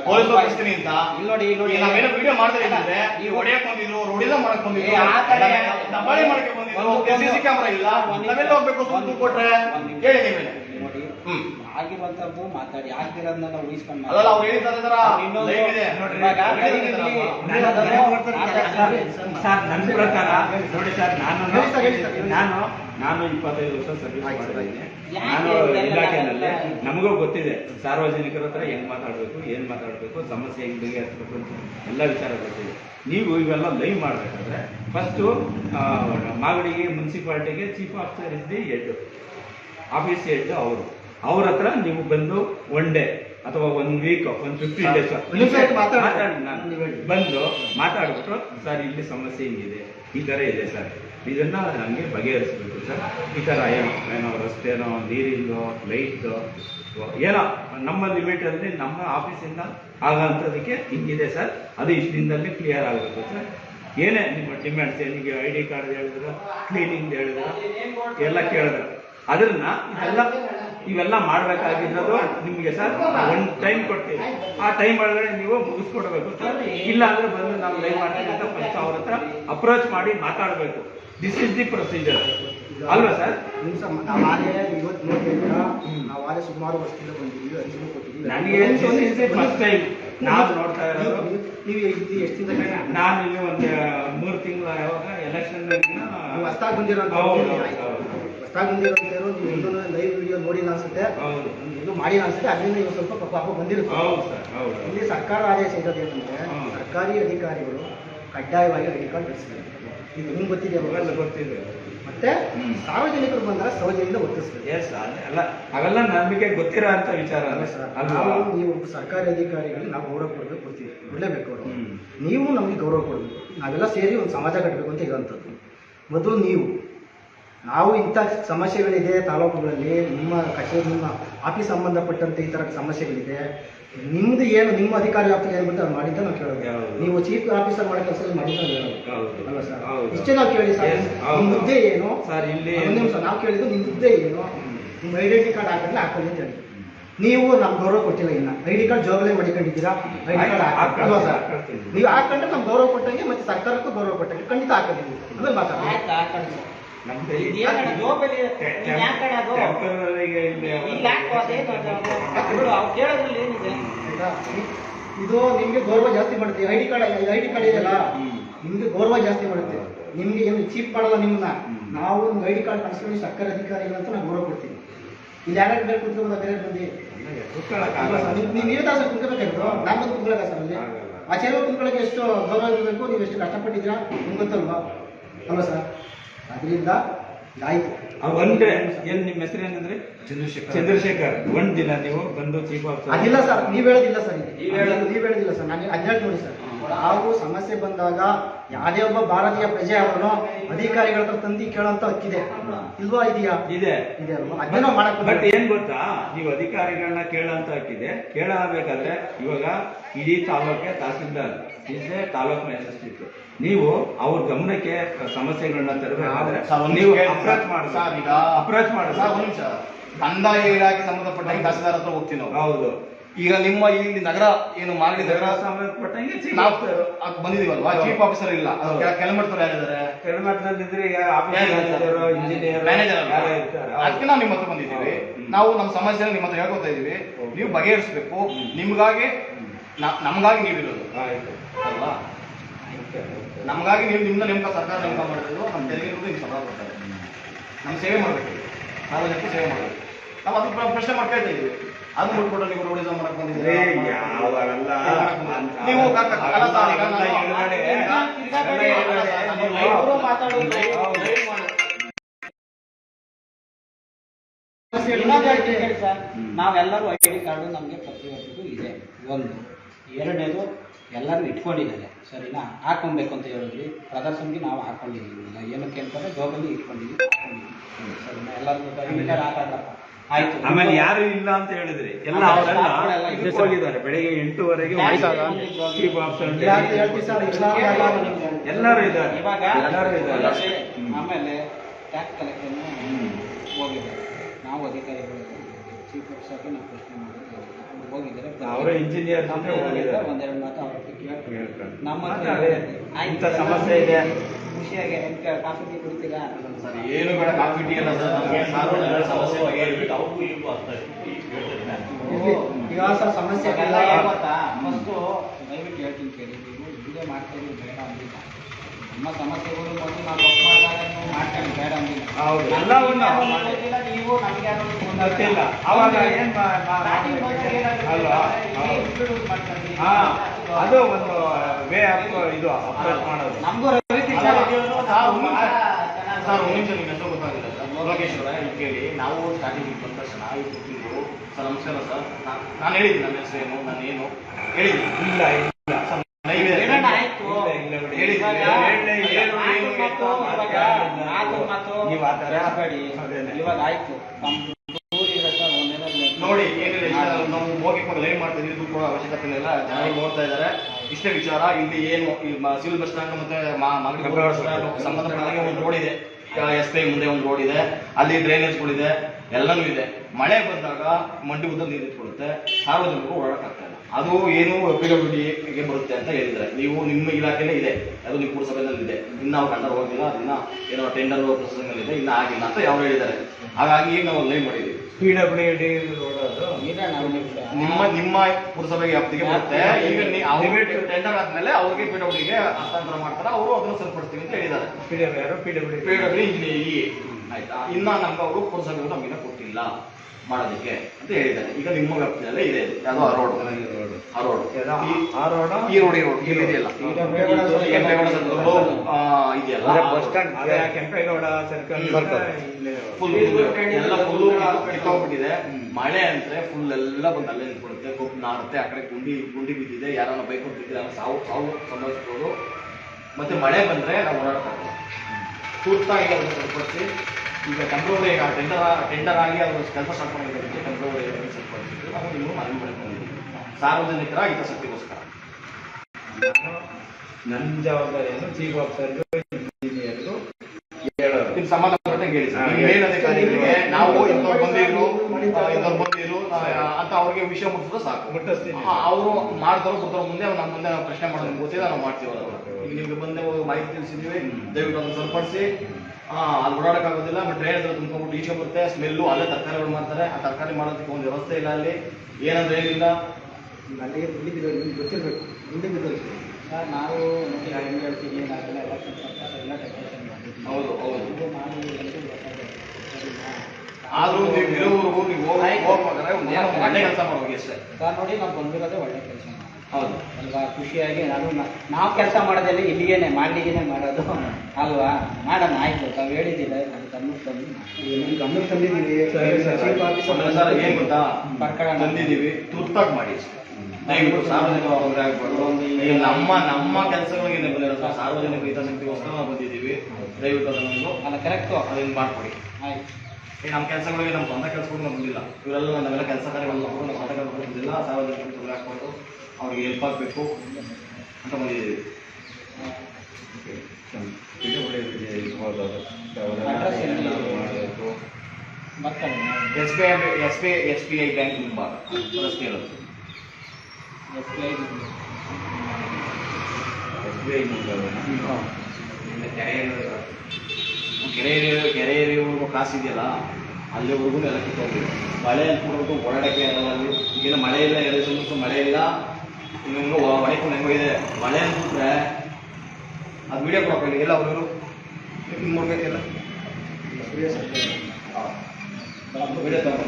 ಪೊಲೀಸ್ ಕಳಿಸ್ತೀನಿ ಅಂತ ಇಲ್ಲಿ ನೋಡಿ ಇಲ್ಲಿ ನೋಡಿ. ನಾವೇನೋ ವಿಡಿಯೋ ಮಾಡ್ತಾ ಇದ್ರೆ ಈ ಹೊಡೆಯಕ್ ಬಂದಿದ್ರು? ರೋಡಿಲ್ಲ ಮಾಡಕ್ ಬಂದಿದ್ರು. ಆ ಕಡೆ ದಬ್ಬಾಳಿ ಮಾಡಕ್ಕೆ ಬಂದಿದ್ರು. ಒಂದು- ಸಿ ಸಿ ಕ್ಯಾಮ್ರಾ ಇಲ್ಲ. ನಾವೆಲ್ಲ ಹೋಗ್ಬೇಕು ಸುಮ್ಮನೆ ಕೊಟ್ರೆ ಕೇಳಿ ನೋಡಿ. ಹ್ಮ್. ಆಗಿರುವಂತದ್ದು ಮಾತಾಡಿ ಆಗಿರೋದನ್ನ ಉಳಿಸ್ಕೊಂಡು ಸರ್. ನನ್ನ ಪ್ರಕಾರ ನೋಡಿ ಸರ್ ನಾನು. ನಾನು ನಾನು ಇಪ್ಪತ್ತೈದು ವರ್ಷ ಸರ್ವಿಸ್ ಮಾಡಿದ್ದೀನಿ ನಾನು ಇಲಾಖೆನಲ್ಲಿ ನಮಗೂ ಗೊತ್ತಿದೆ ಸಾರ್ವಜನಿಕರ ಹತ್ರ ಹೆಂಗ್ ಮಾತಾಡಬೇಕು ಏನ್ ಮಾತಾಡಬೇಕು ಸಮಸ್ಯೆ ಹೆಂಗ್ ಬಗೆಹರಿಸಬೇಕು ಅಂತ ಎಲ್ಲ ವಿಚಾರ ಗೊತ್ತಿದೆ. ನೀವು ಇವೆಲ್ಲ ಲೈವ್ ಮಾಡ್ಬೇಕಾದ್ರೆ ಫಸ್ಟು ಮಾಗಡಿಗೆ ಮುನ್ಸಿಪಾಲ್ಟಿಗೆ chief officer is the head office head ಅವರು. ಅವ್ರ ಹತ್ರ ನೀವು ಬಂದು ಒನ್ ಡೇ ಅಥವಾ ಒನ್ ವೀಕ್ ಒಂದು ಫಿಫ್ಟೀನ್ ಡೇಸ್. ಬಂದು ಮಾತಾಡ್ಬಿಟ್ಟು ಸರ್ ಇಲ್ಲಿ ಸಮಸ್ಯೆ ಹಿಂಗಿದೆ. ಈ ಥರ ಇದೆ ಸರ್. ಇದನ್ನ ನಮಗೆ ಬಗೆಹರಿಸ್ಬೇಕು ಸರ್. ಈ ಥರ ಏನೋ ಏನೋ ರಸ್ತೆನೋ ನೀರಿಂದು ಲೈಟ್ದು ಏನೋ ನಮ್ಮ ಲಿಮಿಟಲ್ಲಿ ನಮ್ಮ ಆಫೀಸಿಂದ ಆಗೋಂಥದಕ್ಕೆ ಹಿಂಗಿದೆ ಸರ್. ಅದು ಇಷ್ಟು ದಿನದಲ್ಲಿ ಕ್ಲಿಯರ್ ಆಗಬೇಕು ಸರ್. ಏನೇ ನಿಮ್ಮ ಡಿಮ್ಯಾಂಡ್ಸ್ ಏನಿಗೆ ಐ ಡಿ ಕಾರ್ಡ್ ಹೇಳಿದ್ರು ಕ್ಲೀನಿಂಗ್ ಹೇಳಿದ್ರು ಎಲ್ಲ ಕೇಳಿದ್ರು. ಅದನ್ನ ಇದೆಲ್ಲ ಇವೆಲ್ಲ ಮಾಡಬೇಕಾಗಿರೋದು ನಿಮಗೆ ಸರ್ ಒಂದು ಟೈಮ್ ಕೊಡ್ತೀವಿ. ಆ ಟೈಮ್ ಒಳಗಡೆ ನೀವು ಮುಗಿಸ್ಕೊಡ್ಬೇಕು ಸರ್. ಇಲ್ಲ ಅಂದ್ರೆ ಬಂದು ನಾವು ಲೈವ್ ಮಾಡ್ತೀವಿ ಅಂತ ಫಸ್ಟ್ ಅವ್ರ ಹತ್ರ ಅಪ್ರೋಚ್ ಮಾಡಿ ಮಾತಾಡಬೇಕು. ದಿಸ್ ಇಸ್ ದಿ ಪ್ರೊಸೀಜರ್ ಅಲ್ವಾ ಸರ್? ಸುಮಾರು ವರ್ಷದಿಂದ ಬಂದಿದ್ದೀವಿ ಅರ್ಜಿನೂ ಕೊಟ್ಟಿದ್ದೀವಿ. ನನಗೆ ಫಸ್ಟ್ ಟೈಮ್ ನಾವು ನೋಡ್ತಾ ಇರೋದು. ನೀವು- ಎಷ್ಟು ನಾನು ಇಲ್ಲಿ ಒಂದು ಮೂರು ತಿಂಗಳ ಯಾವಾಗ ಎಲೆಕ್ಷನ್ ಹೌದು ಹೊಸ್ದಾಗಿ ಬಂದಿರೋ ಹೊಸ್ದಾಗಿ ನೀವು ಇನ್ನೂ ಲೈವ್ ವಿಡಿಯೋ ನೋಡಿಲ್ಲ ಅನ್ಸುತ್ತೆ. ಇದು ಮಾಡಿ ಅನ್ಸುತ್ತೆ. ಅದರಿಂದ ನೀವು ಸ್ವಲ್ಪ ಪಾಪ ಬಂದಿರುತ್ತೆ. ಇಲ್ಲಿ ಸರ್ಕಾರ ಆದೇಶ ಇರೋದು ಏನಂದ್ರೆ ಸರ್ಕಾರಿ ಅಧಿಕಾರಿಗಳು ಕಡ್ಡಾಯವಾಗಿ ಐಡಿ ಕಾರ್ಡ್ ಬಳಸಬೇಕು ಇದು ನಿಮ್ಗೆ ಗೊತ್ತಿದೆ ಗೊತ್ತಿದೆ. ಮತ್ತೆ. ಸಾರ್ವಜನಿಕರು ಬಂದ್ರೆ ಸೌಜನ್ಯದಿಂದ ವರ್ತಿಸ್ಬೇಕು ಎಸ್ ಅಲ್ಲ ಅವೆಲ್ಲ ನಮಗೆ ಗೊತ್ತಿರೋ ಅಂತ ವಿಚಾರ ಅಲ್ಲ ಸರ್. ನಾವು ನೀವು ಸರ್ಕಾರಿ ಅಧಿಕಾರಿಗಳು ನಾವು ಗೌರವ ಕೊಡಬೇಕು ಕೊಡ್ತೀವಿ. ಕೊಡಲೇಬೇಕು ಅವರು. ನೀವು ನಮಗೆ ಗೌರವ ಕೊಡಬೇಕು. ನಾವೆಲ್ಲ ಸೇರಿ ಒಂದು ಸಮಾಜ ಕಟ್ಟಬೇಕು ಅಂತ ಇರೋಂಥದ್ದು. ಮೊದಲು ನೀವು ನಾವು ಇಂಥ ಸಮಸ್ಯೆಗಳಿದೆ ತಾಲೂಕುಗಳಲ್ಲಿ ನಿಮ್ಮ ಕಚೇರಿ ನಿಮ್ಮ ಆಫೀಸ್ ಸಂಬಂಧಪಟ್ಟಂತೆ ಈ ಥರ ಸಮಸ್ಯೆಗಳಿದೆ. ನಿಮ್ದು ಏನು ನಿಮ್ಮ ಅಧಿಕಾರಿ ವ್ಯಾಪ್ತಿಗೆ ಏನು ಅದು ಮಾಡಿದ್ದ ನಾವು ಕೇಳೋದು. ನೀವು ಚೀಫ್ ಆಫೀಸರ್ ಮಾಡೋ ಕೆಲಸ ಮಾಡಿದ್ದ ಅಲ್ಲ. ಸರ್. ಇಷ್ಟೇ ನಾವು ಕೇಳಿ ಸರ್ ನಿಮ್ಮ ಹುದ್ದೆ ಏನು? ಸರ್ ಇಲ್ಲಿ ಒಂದು ನಿಮಿಷ ನಾವು ಕೇಳಿದ್ದು ನಿಮ್ಮ ಹುದ್ದೆ ಏನು? ನಿಮ್ಮ ಐಡೆಂಟಿ ಕಾರ್ಡ್ ಹಾಕಿದ್ರೆ ಹಾಕೊಳ್ಳಿ ಅಂತ ಹೇಳಿ ನೀವು ನಮ್ಗೆ ಗೌರವ ಕೊಟ್ಟಿಲ್ಲ ಇನ್ನ. ಐಡಿ ಕಾರ್ಡ್ ಜೋಗಲೇ ಮಾಡಿಕೊಂಡಿದ್ದೀರಾ ಐಡಿ ಕಾರ್ಡ್ ಹಾಕ್ಕೊಳ್ತೀನಿ, ಅಲ್ವಾ ಸರ್? ನೀವು ಹಾಕೊಂಡ್ರೆ ನಮ್ಗೆ ಗೌರವ ಕೊಟ್ಟಂಗೆ ಮತ್ತೆ ಸರ್ಕಾರಕ್ಕೂ ಗೌರವ ಕೊಟ್ಟಂಗೆ ಖಂಡಿತ ಹಾಕೋದಿಲ್ಲ. ಅಂದ್ರೆ ಮಾತಾಡೋಣ ಇದು ನಿಮ್ಗೆ. ಗೌರವ ಜಾಸ್ತಿ ಮಾಡುತ್ತೆ. ID card I D card ಇದೆಯಲ್ಲ. ನಿಮ್ಗೆ ಗೌರವ ಜಾಸ್ತಿ ಮಾಡುತ್ತೆ. ನಿಮ್ಗೆ ಏನು ಚೀಪ್ ಮಾಡಲ್ಲ ನಿಮ್ಮನ್ನ. ನಾವು ನಿಮ್ಗೆ ಡಿ ಕಾರ್ಡ್ ಕಳಿಸ್ಕೊಂಡು ಸರ್ಕಾರಿ ಅಧಿಕಾರಿಗಳು ಅಂತ ನಾವು ಗೌರವ ಕೊಡ್ತೀವಿ. ಇಲ್ಲಿ ಯಾರು ಬೇರೆ ಕುತ್ಕೊಂಡು ಬೇರೆ ಬಂದು ನೀವು ನೀವೇ ದಾಸ ಕುತ್ಕೋಬೇಕಾಗಿತ್ತು? ನಾನು ಬಂದು ಕುತ್ಕೊಳ್ಳೋ ಸರ್ ಅಲ್ಲಿ? ಆಗಲ್ಲ. ಆ ಚೇರ್ ಕುತ್ಕೊಳ್ಳೋಕೆ ಎಷ್ಟು ಗೌರವ ಇರಬೇಕು ನೀವು ಎಷ್ಟು ಕಷ್ಟಪಟ್ಟಿದ್ದೀರಾ? ನಿಮ್ಗೆ ಗೊತ್ತಲ್ವಾ? ಅಲ್ವಾ ಸರ್? ಅದರಿಂದ ಇದಾಯ್ತು ಆ ಒಂದೇ ಏನ್ ನಿಮ್ಮ ಹೆಸರು ಏನಂದ್ರೆ? ಚಂದ್ರಶೇಖರ್. ಚಂದ್ರಶೇಖರ್. ಒಂದ್ ದಿನ ನೀವು ಬಂದು ಚೀಫ್ ಆಫ್ ಅದಿಲ್ಲ ಸರ್ ನೀವ್ ಹೇಳೋದಿಲ್ಲ ಸರ್. ನೀವ್ ಹೇಳೋದು- ನೀವ್ ಹೇಳೋದಿಲ್ಲ ಸರ್ ನಾನು ಅದ್ಯಾಕ್ ನೋಡಿ ಸರ್. ನಾವು ಸಮಸ್ಯೆ ಬಂದಾಗ ಯಾವುದೇ ಒಬ್ಬ ಭಾರತೀಯ ಪ್ರಜೆ ಅವನು ಅಧಿಕಾರಿಗಳ ಹತ್ರ ತಂದಿ ಕೇಳೋಂತ ಹಕ್ಕಿದೆ. ಇಲ್ವಾ ಇದೆಯಾ? ಇದೆ. ಇದೆ ಅಲ್ವಾ? ಅದನ್ನೇ ನಾವು ಮಾಡಕ್ ಬಟ್ ಏನ್ ಗೊತ್ತಾ? ನೀವು ಅಧಿಕಾರಿಗಳನ್ನ ಕೇಳೋ ಅಂತ ಹಕ್ಕಿದೆ. ಕೇಳಬೇಕಾದ್ರೆ ಇವಾಗ ಇಡೀ ತಾಲೂಕೆ ತಹಸೀಲ್ದಾರ್. ಇದೇ ಯಶಸ್ವಿ ಇತ್ತು ನೀವು ಅವ್ರ ಗಮನಕ್ಕೆ ಸಮಸ್ಯೆಗಳನ್ನ ತರಬೇಕಾದ್ರೆ ಒಂದ್ ನೀವು ಅಪ್ರಾಚ್ ಮಾಡಿ ಸರ್, ಈಗ ಅಪ್ರೋಚ್ ಸರ್, ಮಾಡಿ ನಿಮಿಷ. ಕಂದಾಯ ಇಲಾಖೆ ಸಂಬಂಧಪಟ್ಟ ತಹಸೀಲ್ದಾರ್ ಹತ್ರ ಹೋಗ್ತೀವಿ ನಾವು ಹೌದು. ಈಗ ನಿಮ್ಮ ಇಲ್ಲಿ ನಗರ ಏನು ಮಾಗಡಿ ನಗರ? ಸಂಬಂಧಪಟ್ಟಂಗೆ ನಾವು. ಅದ್ ಬಂದಿದೀವಲ್ವಾ. ಚೀಫ್ ಆಫೀಸರ್ ಇಲ್ಲ. ಕೆಳಮಟ್ಟದವ್ರು ಯಾರಿದ್ದಾರೆ. ಇಂಜಿನಿಯರ್ ಮ್ಯಾನೇಜರ್ ಅದಕ್ಕೆ ನಾವು ನಿಮ್ಮ ಹತ್ರ ಬಂದಿದ್ದೀವಿ. ನಾವು ನಮ್ಮ ಸಮಸ್ಯೆ ನಿಮ್ಮ ಹತ್ರ ಹೇಳ್ಕೊತಾ ಇದೀವಿ. ನೀವು ಬಗೆಹರಿಸಬೇಕು. ನಿಮ್ಗಾಗಿ ನಮ್ಗಾಗಿ ನೀವಿರೋದು. ಆಯ್ತು. ಅಲ್ವಾ. ನಮಗಾಗಿ ನೀವು ನಿಮ್ಮನ್ನ ನೇಮಕ ಸರ್ಕಾರ ನೇಮಕ ಮಾಡಿದ್ರು ನಮ್ಮ ತೆರಿಗೆ ನಿಮ್ಗೆ ಸಭಾ ಕೊಡ್ತಾರೆ. ನಮ್ಮ ಸೇವೆ ಮಾಡಬೇಕು. ಸಾರ್ವಜನಿಕ ಸೇವೆ ಮಾಡಬೇಕು. ನಾವು ಅದಕ್ಕೆ ಪ್ರಶ್ನೆ ಮಾಡ್ತಾ ಇದ್ದೀವಿ. ಅದು ನೋಡ್ಕೊಂಡು ನೀವು ರೋಡಿಸಮ್ ಮಾಡಕ್. ನೀವು ನಾವೆಲ್ಲರೂ ಐ ಡಿ ಕಾರ್ಡು ನಮಗೆ ಪ್ರತಿಯೊಬ್ಬರಿಗೂ ಇದೆ. ಒಂದು. ಎರಡನೇದು ಎಲ್ಲರೂ ಇಟ್ಕೊಂಡಿದ್ದಾರೆ. ಸರಿನಾ ಹಾಕೊಬೇಕು ಅಂತ ಹೇಳಿದ್ವಿ ಪ್ರದರ್ಶನಕ್ಕೆ ನಾವು ಹಾಕೊಂಡಿದ್ದೀವಿ ಏನಕ್ಕೆ ಅಂತಂದ್ರೆ ಜೋಬಲ್ಲಿ ಇಟ್ಕೊಂಡಿದ್ದೀವಿ ಸರಿನಾ ಎಲ್ಲರೂ ಕಾರ್ಡ್ ಆಯ್ತು. ಆಮೇಲೆ ಯಾರು ಇಲ್ಲ ಅಂತ ಹೇಳಿದ್ರಿ ಎಲ್ಲ ಅವರೆಲ್ಲಿದ್ದಾರೆ ಅವರೆಲ್ಲ ಹೋಗಿದ್ದಾರೆ ಬೆಳಿಗ್ಗೆ ಎಂಟೂವರೆಗೆ ಎಲ್ಲರೂ ಇದ್ದಾರೆ. ಇವಾಗ ಎಲ್ಲರೂ ಇದ್ದಾರೆ. ಆಮೇಲೆ ಟ್ಯಾಕ್ಸ್ ಕಲೆಕ್ಟರ್ ಹೋಗಿದ್ದಾರೆ. ನಾವು ಅಧಿಕಾರಿಗಳು ಚೀಫ್ ಆಫೀಸರ್ಗೆ ನಾವು ಪ್ರಶ್ನೆ ಮಾಡಿದ್ವಿ. ಅವ್ರು ಹೋಗಿದ್ದಾರೆ. ಅವರ ಇಂಜಿನಿಯರ್ ಒಂದೆರಡು ಮಾತು. ನಮ್ಮ ಸಮಸ್ಯೆ ಇದೆ. ಖುಷಿಯಾಗಿ ಕಾಫಿ ಟೀ ಕುಡಿತೀರಾ? ಸರ್ ಏನು ಬೇಡ ಕಾಫಿ ಟೀ ಎಲ್ಲ ಸರ್ ನಮಗೆ ಸಾರ್ವಜನಿಕರ ಸಮಸ್ಯೆ ಹೇಳ್ಬಿಟ್ಟು ಅವ್ರಿಗೂ ಇವ್ರಿಗೂ ಅರ್ಥ ಇದೆ ಈಗ ಈಗ ಸರ್ ಸಮಸ್ಯೆ ಎಲ್ಲ ಇಲ್ಲ. ಏನ್ ಗೊತ್ತಾ ಫಸ್ಟು ದಯವಿಟ್ಟು ಹೇಳ್ತೀನಿ ಕೇಳಿ. ನೀವು ಇದೇ ಮಾಡ್ತಾ ಬೇಡ ಅಂದಿಲ್ಲ ನಮ್ಮ ಸಮಸ್ಯೆಗಳು ಮೊದಲು ನಾವು ತಪ್ಪು ಮಾಡಿದಾಗ ನೀವು ಮಾಡ್ಕೊಂಡು ಬೇಡ ಅಂದಿಲ್ಲ. ಹೌದು. ನೀವು ನಮ್ಗೆ ಯಾರು ಗೊತ್ತಿಲ್ಲ. ಅವಾಗ ಏನ್. ಹಾ ಅದು ಒಂದು ವೇ ಆಫ್ ಇದು ಅಪ್ರೋಚ್ ಮಾಡೋದು. ನಮಗೂ ರವಿ ಸರ್, ಒಂದು ನಿಮಿಷ. ನಿಮ್ಮ ಹೆಸರು ಗೊತ್ತಾಗಿಲ್ಲ ಸರ್. ಲೋಕೇಶ್ ಅವರ ಕೇಳಿ. ನಾವು ಸ್ಟಾರ್ಟಿಂಗ್ ಬಂದ ತಕ್ಷಣ ಈ ಕೊಟ್ಟಿದ್ದು ಸರ್ ನಮಸ್ಕಾರ ಸರ್. ನಾನ್- ಹೇಳಿದ್ದೀನಿ ನನ್ನ ಹೆಸರು ಏನು? ನಾನು ಏನು ಹೇಳಿದ್ದೀನಿ ಇಲ್ಲ ಇಲ್ಲ ಸರ್ ಹೇಳಿದ್ದೀನಿ. ಆ ಥರ. ಇವಾಗ ಆಯ್ತು. ನೋಡಿ ಏನಿಲ್ಲ ನಾವು ಹೋಗಿ ಲೈವ್ ಮಾಡ್ತಾ ಇದು ಕೂಡ ಅವಶ್ಯಕತೆ ಇಲ್ಲ ಜನರು ನೋಡ್ತಾ ಇದ್ದಾರೆ. ಇಷ್ಟೇ ವಿಚಾರ ಇಲ್ಲಿ ಏನು ಸಿವಿಲ್ ಬಸ್ ಸ್ಟ್ಯಾಂಡ್ ಮತ್ತೆ ಸಂಬಂಧಪಟ್ಟಾಗೆ ಒಂದು ರೋಡ್ ಇದೆ. ಎಸ್ ಪಿ ಮುಂದೆ ಒಂದು ರೋಡ್ ಇದೆ. ಅಲ್ಲಿ ಡ್ರೈನೇಜ್ಗಳಿದೆ ಎಲ್ಲನೂ ಇದೆ. ಮಳೆ ಬಂದಾಗ ಮಂಡಿ ಉದ್ದ ನೀರು ನಿಂತ್ಕೊಳ್ಳುತ್ತೆ ಸಾರ್ವಜನಿಕರು ಓಡಾಡಕ್ಕಾಗ್ತಾ ಇಲ್ಲ ಅದು ಏನು ಪಿ ಡಬ್ಲ್ಯೂ ಡಿಗೆ ಬರುತ್ತೆ ಅಂತ ಹೇಳಿದ್ದಾರೆ. ನೀವು ನಿಮ್ಮ ಇಲಾಖೆನೇ ಇದೆ. ಅದು ನಿಮ್ಮ ಪುರಸಭೆಯಲ್ಲಿ ಇದೆ ಇನ್ನು ನಾವು ಕಂಡರ್ ಹೋಗಿಲ್ಲ ಅದನ್ನ ಏನೋ ಟೆಂಡರ್ ಪ್ರೊಸೆಸಿಂಗ್ ಅಲ್ಲಿ ಇದೆ ಇನ್ನ ಆಗಿಲ್ಲ ಅಂತ ಅವ್ರು ಹೇಳಿದ್ದಾರೆ. ಹಾಗಾಗಿ ಈಗ ನಾವು ಲೈವ್ ಮಾಡಿದ್ದೀವಿ. P W D. ನಿಮ್ಮ ನಿಮ್ಮ ಪುರಸಭೆಗೆ ವ್ಯಾಪ್ತಿಗೆ ಬರುತ್ತೆ. ಈಗ ಟೆಂಡರ್ ಆದ್ಮೇಲೆ ಅವ್ರಿಗೆ ಪಿ ಡಬ್ಲ್ಯೂ ಗೆ ಹಸ್ತಾಂತರ ಮಾಡ್ತಾರೆ. ಅವರು ಅದನ್ನ ಸರಿಪಡಿಸ್ತೀವಿ ಅಂತ ಹೇಳಿದ್ದಾರೆ. ಪಿ ಡಬ್ಲ್ಯೂ ಯಾರು? ಪಿ ಡಬ್ಲ್ಯೂ ಪಿ ಡಬ್ಲ್ಯೂ ಆಯ್ತಾ? ಇನ್ನ ನಮ್ಗೆ ಅವರು ಪುರಸಭೆಗಳು ನಮಗೆ ಕೊಟ್ಟಿಲ್ಲ. ಮಾಡೋದಕ್ಕೆ ಅಂತ ಹೇಳಿದ್ದಾರೆ. ಈಗ ನಿಮ್ಮ ವ್ಯಾಪ್ತಿಯಲ್ಲೇ ಇದೆ. ಯಾವ್ದೋ ಆ ರೋಡ್ ಆ ರೋಡ್ ಆ ರೋಡ್ ಈ ರೋಡ್ ಈ ರೋಡ್ ಇಲ್ಲಿ ಇದೆಯಲ್ಲ. ಇದೆಯಲ್ಲ ಬಸ್ ಸ್ಟ್ಯಾಂಡ್ ಅದೇ ಕೆಂಪೇಗೌಡ ಸರ್ಕಲ್ ಫುಲ್ ಎಲ್ಲ ಫುಲ್ ಕಿತ್ತೋಗ್ಬಿಟ್ಟಿದೆ. ಮಳೆ ಅಂದ್ರೆ ಫುಲ್ ಎಲ್ಲ ಬಂದು ಅಲ್ಲೇ ನಿಂತ್ಕೊಡುತ್ತೆ ಗೊಬ್ಬ ನಾರುತ್ತೆ ಆ ಕಡೆ ಗುಂಡಿ ಗುಂಡಿ ಬಿದ್ದಿದೆ. ಯಾರನ್ನ ಬೈಕ್ ಅವ್ರು ಸಾವು ಸಾವು ಸಂಭವಿಸ್ಬೋದು. ಮತ್ತೆ ಮಳೆ ಬಂದ್ರೆ ನಾವು ಓಡಾಡ್ತಾ ಇಲ್ಲ ತುರ್ತಾಗಿ ಸರಿಪಡಿಸಿ ಈಗ ಟೆಂಪ್ರವರಿ ಟೆಂಡರ್ ಟೆಂಡರ್ ಆಗಿ ಅವರು ಕೆಲಸ ಮಾಡಿದ್ದಕ್ಕೆ ಟೆಂಪ್ರವರಿ ಸರಿಪಡಿಸಿದ್ದು ನಾವು ಇನ್ನೂ ಮನವಿ ಮಾಡಿಕೊಂಡಿದ್ದೀವಿ. ಸಾರ್ವಜನಿಕರ ಹಿತಾಸಕ್ತಿಗೋಸ್ಕರ ನನ್ನ ಜವಾಬ್ದಾರಿಯನ್ನು ಚೀಫ್ ಆಫೀಸರ್ ಇಂಜಿನಿಯರ್ಗೂ ಹೇಳೋದು ಇದಕ್ಕೆ ಸಂಬಂಧಪಟ್ಟಂಗೆ ಹೇಳಿ ಸರ್. ಮೇಲಧಿಕಾರಿಗಳಿಗೆ ನಾವು ಇನ್ನೊಂದು ಬಂದಿದ್ರು ಇನ್ನೊಂದು ಬಂದಿದ್ರು ಅಂತ ಅವ್ರಿಗೆ ವಿಷಯ ಮುಟ್ಟಿದ್ರೆ ಸಾಕು. ಮುಟ್ಟಿಸ್ತೀನಿ. ಅವರು ಮಾಡ್ತಾರೋ ಕೊಡ್ತಾರೋ ಮುಂದೆ ನಮ್ಮ ಮುಂದೆ ನಾವು ಪ್ರಶ್ನೆ ಮಾಡೋದು ಗೊತ್ತಿಲ್ಲ ನಾವು ಮಾಡ್ತೀವಿ. ಈಗ ನಿಮ್ಗೆ ಬಂದೆ ಹೋಗಿ ಮಾಹಿತಿ ತಿಳಿಸಿದೀವಿ. ದಯವಿಟ್ಟು ಅದನ್ನು ಸರಿಪಡಿಸಿ. ಆ, ಅಲ್ಲಿ ಓಡಾಡಕ್ಕಾಗೋದಿಲ್ಲ ಬಟ್ ಟ್ರೈನ್ ಹತ್ರ ತುಂಬಿಕೊಂಡ್ಬಿಟ್ಟು ಈಚೆ ಬರುತ್ತೆ ಸ್ಮೆಲ್ಲು ಅಲ್ಲೇ ತರಕಾರಿಗಳು ಮಾಡ್ತಾರೆ. ಆ ತರಕಾರಿ ಮಾಡೋದಕ್ಕೆ ಒಂದು ವ್ಯವಸ್ಥೆ ಇಲ್ಲ ಅಲ್ಲಿ. ಏನಂದ್ರೆ ಏನಿಲ್ಲ. ನನಗೆ ಬಿದ್ದೋಗಿ ನಿಮ್ಗೆ ಗೊತ್ತಿರಬೇಕು. ಬಿದ್ದೋಗಿ ಸರ್ ನಾವು ನೋಡಿ ಹೆಂಗೆ ಹೇಳ್ತೀವಿ ನಾವೆಲ್ಲ ಎಲ್ಲ ಎಲ್ಲ ಡೆಕೋರೇಷನ್ ಮಾಡಿದ್ವಿ ಹೌದು ಹೌದು. ಮಾಡಿ? ಆದ್ರೂ ನೀವು ಇರೋವರೆಗೂ ನೀವು ಹೋಗಿ ಹೋಗ್ಬೇಕಾದ್ರೆ ಒಳ್ಳೆ ಕೆಲಸ ಮಾಡೋಗಿ ಅಷ್ಟೇ. ಸರ್. ನೋಡಿ ನಾವು ಬಂದಿರೋದೇ ಒಳ್ಳೆ ಕೆಲಸ ಹೌದು. ಅಲ್ವಾ? ಖುಷಿಯಾಗಿ ನಾನು ನಾವು ಕೆಲಸ ಮಾಡೋದೆಲ್ಲ ಇಲ್ಲಿಗೇನೆ ಮಾಡಲಿಗೇನೆ ಮಾಡೋದು. ಅಲ್ವಾ? ಮಾಡೋಣ ಆಯ್ತು ತಾವು ಹೇಳಿದ್ದಿಲ್ಲ ಅದು ಗಮನಕ್ಕೆ ತಂದು. ನಮ್ಮ ಗಮನಕ್ಕೆ ತಂದಿದ್ದೀವಿ. ಆಮೇಲೆ ಗೊತ್ತಾ. ತಂದಿದ್ದೀವಿ. ತುರ್ತಾಗಿ ಮಾಡಿ ದಯವಿಟ್ಟು ಸಾರ್ವಜನಿಕ ತೊಂದರೆ ಆಗ್ಬಾರ್ದು. ಈಗ ನಮ್ಮ ನಮ್ಮ ಕೆಲಸಗಳಿಗೆ ಬಂದಿರೋ ಸಾರ್ವಜನಿಕ ಹಿತಾಸಕ್ತಿಗೋಸ್ಕರ ನಾವು ಬಂದಿದ್ದೀವಿ. ದಯವಿಟ್ಟು ಅದನ್ನು ಅಲ್ಲ ಕರೆಕ್ಟು ಅದನ್ನ ಮಾಡಿಕೊಡಿ. ಆಯ್ತು. ಈಗ ನಮ್ಮ ಕೆಲಸಗಳಿಗೆ ನಮ್ಮ ಸ್ವಂತ ಕೆಲಸಗಳು ನಾವು ಬಂದಿಲ್ಲ. ಇವರೆಲ್ಲ ನಾವೆಲ್ಲ ಕೆಲಸ ಕಾರ್ಯಗಳು ಮಾಡ್ಕೊಂಡು ನಮ್ಮ ಸ್ವಂತ ಕೆಲಸಗಳು ಬಂದಿಲ್ಲ. ಸಾರ್ವಜನಿಕ ತೊಂದರೆ ಹಾಕ್ಕೊಂಡು ಅವ್ರಿಗೆ ಹೆಲ್ಪ್ ಆಗಬೇಕು ಅಂತ ಬಂದಿದ್ದೀವಿ. ಬರ್ತಾರೆ S B I S B S B I bank ಮುಂಭಾಗ ರಸ್ತೆ ಇರೋದು S B I S B I ಮುಂದೆ ಕೆರೆ ಏರಿ- ಕೆರೆ ಏರಿಯವರೆಗೂ ಕಾಸು ಇದೆಯಲ್ಲ ಅಲ್ಲಿವರೆಗೂ ಎಲ್ಲ ಕಿತ್ತೋಗಿದೆ ಮಳೆ ಅನ್ಕೊಂಡು ಓಡಾಡಕ್ಕೆ ಆಗಲ್ಲ ಅಲ್ಲಿ ಈಗಿನ ಮಳೆ ಇಲ್ಲ ಎರಡು ಮಳೆ ಇಲ್ಲ ಇನ್ನೊಂದು ಹೊಡಿಕೊಂಡು ಹೆಂಗಿದೆ ಮಳೆ ಅಂದ್ಬಿಟ್ರೆ ಅದು ಮೀಡಿಯಾ ಇಲ್ಲಿ ಎಲ್ಲ ಅವರು ತಗೊಂಡು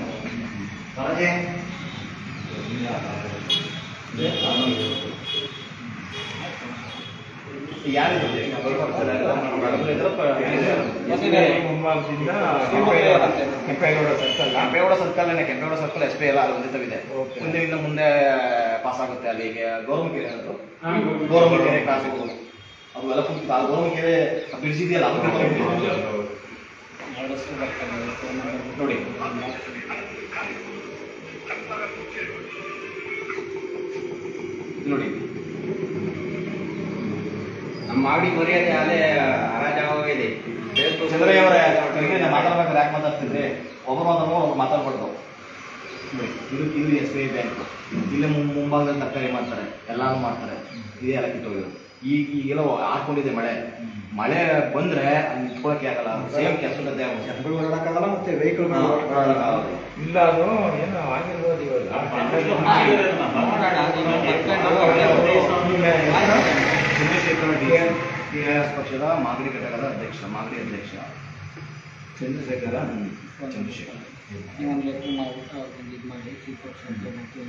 ಯಾರಿದೆ ಮುಂಭಾಗದಿಂದ Kempegowda circle Kempegowda circle Kempegowda circle S P ಎಲ್ಲ ಅಲ್ಲಿ ಮುಂದೆ. ಮುಂದಿನಿಂದ ಮುಂದೆ ಪಾಸ್ ಆಗುತ್ತೆ ಅಲ್ಲಿಗೆ ಗೌರ್ಮೆಂಟ್ ಅನ್ನೋದು ಗೌರವಕೆರೆ ಕ್ರಾಸ್ ಹೋಗೋದು ಅದು ಎಲ್ಲ ಫುಲ್ ಗೌರವಕೆರೆ ಬ್ರಿಡ್ಜ್ ಇದೆಯಲ್ಲ ಅದಕ್ಕೆ ಗೌರವಕೆರೆ. ನೋಡಿ. ನೋಡಿ. ನಮ್ಮ ಮಾಡಿ ಮರ್ಯಾದೆ ಅಲ್ಲೇ ಹರಾಜಾಗೋಗಿದೆ ಚಂದ್ರಯ್ಯ ಅವರೇ ನಾನು ಮಾತಾಡ್ಬೇಕಾದ್ರೆ ಯಾಕೆ ಮಾತಾಡ್ತಿದ್ರಿ? ಒಬ್ಬರು ಒಂದು ಒಬ್ರು ಮಾತಾಡ್ಬಾರ್ದು. ಇದು ಇದು ಎಸ್ ಬಿ ಐ ಬ್ಯಾಂಕ್ ಇಲ್ಲೇ ಮುಂ- ಮುಂಭಾಗದಲ್ಲಿ ತರಕಾರಿ ಮಾಡ್ತಾರೆ? ಎಲ್ಲಾನು ಮಾಡ್ತಾರೆ. ಇದೇ ಎಲ್ಲ ಕಿತ್ತೋಗಿರೋದು. ಈಗ ಈಗೆಲ್ಲ ಹಾಕೊಂಡಿದೆ ಮಳೆ. ಮಳೆ ಬಂದ್ರೆ ಅಲ್ಲಿ ನಿಂತ್ಕೊಳಕ್ಕೆ ಆಗಲ್ಲ. ಸೇಮ್ ಕೆಲಸ ಗದ್ದೆ ಆಗುತ್ತೆ. ಜನಗಳು ಓಡಾಡಕ್ಕಾಗಲ್ಲ ಮತ್ತೆ ವೆಹಿಕಲ್. ಇಲ್ಲ ಅದು ಏನೋ ಆಗಿರ್ಬೋದು ಇವಾಗ. Chandrashekar D T R S ಪಕ್ಷದ ಮಾಗಡಿ ಘಟಕದ ಅಧ್ಯಕ್ಷ ಮಾಗಡಿ ಅಧ್ಯಕ್ಷ. ಚಂದ್ರಶೇಖರ ಚಂದ್ರಶೇಖರ್. ಒಂದು ಮಾಡ್ಬಿಟ್ಟು ಅವ್ರಿಗೆ ಇದು ಮಾಡಿ ಚೀಫ್ ಅಂತ ಮತ್ತು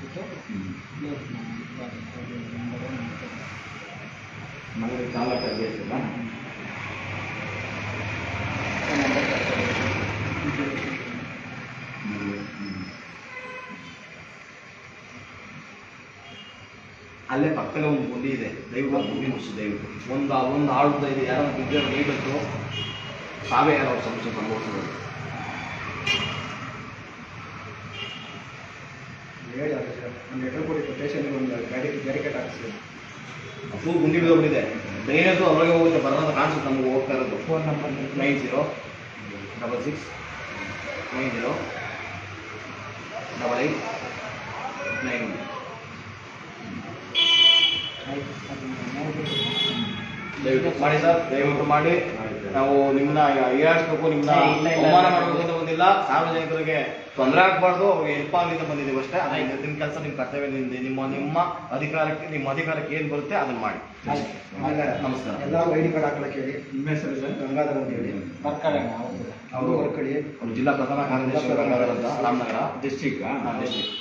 ಕೊಡ್ತಾರೆ. ಅಲ್ಲೇ ಪಕ್ಕದ ಒಂದು ಗುಂಡಿ ಇದೆ. ಆ ಗುಂಡಿ ಮುಚ್ಚಿ ದಯವಿಟ್ಟು ಒಂದು ಒಂದು ಆಳು ಇದೆ. ಯಾರೋ ಬಿದ್ದರೆ ನೀಡತ್ತು ತಾವೇ ಯಾರೋ ಸಮಸ್ಯೆ ಅನುಭವಿಸೋದು ಹೇಳಿ ಅದಕ್ಕೆ ಒಂದು ಲೆಟರ್ ಕೊಡಿ ಸ್ಟೇಷನ್ಗೆ ಒಂದು ಗಾಡಿ ಬ್ಯಾರಿಕೇಡ್ ಹಾಕಿಸಿ ಫುಲ್ ಗುಂಡಿ ಬಿದ್ದೋಗ್ಬಿಟ್ಟಿದೆ. ಡ್ರೈನೇಜು ಅದ್ರೊಳಗೆ ಹೋಗುತ್ತೆ ಬರೋದು ಕಾಣಿಸುತ್ತೆ ನಮಗೆ ಹೋಗ್ತಾ ಇರೋದು phone number nine zero double six nine zero double eight nine ದಯವಿಟ್ಟು ಮಾಡಿ ಸರ್ ದಯವಿಟ್ಟು ಮಾಡಿ. ನಾವು ನಿಮ್ಮನ್ನ ಹೀಯಾಳಿಸ್ಬೇಕು ನಿಮ್ಮನ್ನ. ಅವಮಾನ ಮಾಡಬೇಕು ಅಂತ ಬಂದಿಲ್ಲ. ಸಾರ್ವಜನಿಕರಿಗೆ ತೊಂದರೆ ಆಗಬಾರ್ದು ಅವ್ರಿಗೆ ಹೆಲ್ಪ್ ಆಗಲಿ ಅಂತ ಬಂದಿದ್ದೀವಿ ಅಷ್ಟೇ. ಅದೇ ನಿಮ್ಮ ಕೆಲಸ ನಿಮ್ಮ ಕರ್ತವ್ಯ ನಿಮ್ದು ನಿಮ್ಮ ನಿಮ್ಮ ಅಧಿಕಾರಕ್ಕೆ ನಿಮ್ಮ ಅಧಿಕಾರಕ್ಕೆ ಏನು ಬರುತ್ತೆ ಅದನ್ನ ಮಾಡಿ. ಆಮೇಲೆ ನಮಸ್ಕಾರ. ಎಲ್ಲರೂ ಐ ಡಿ ಕಾರ್ಡ್ ಹಾಕ್ಲಕ್ಕೆ ಹೇಳಿ. ನಿಮ್ಮ ಹೆಸರು ಸರ್? ಗಂಗಾಧರ್ ಅಂತ ಹೇಳಿ. ಸರ್ಕಾರ ಅವರು ಅವರು ಜಿಲ್ಲಾ ಪ್ರಧಾನ ಕಾರ್ಯದರ್ಶಿ ರಾಮನಗರ. District district.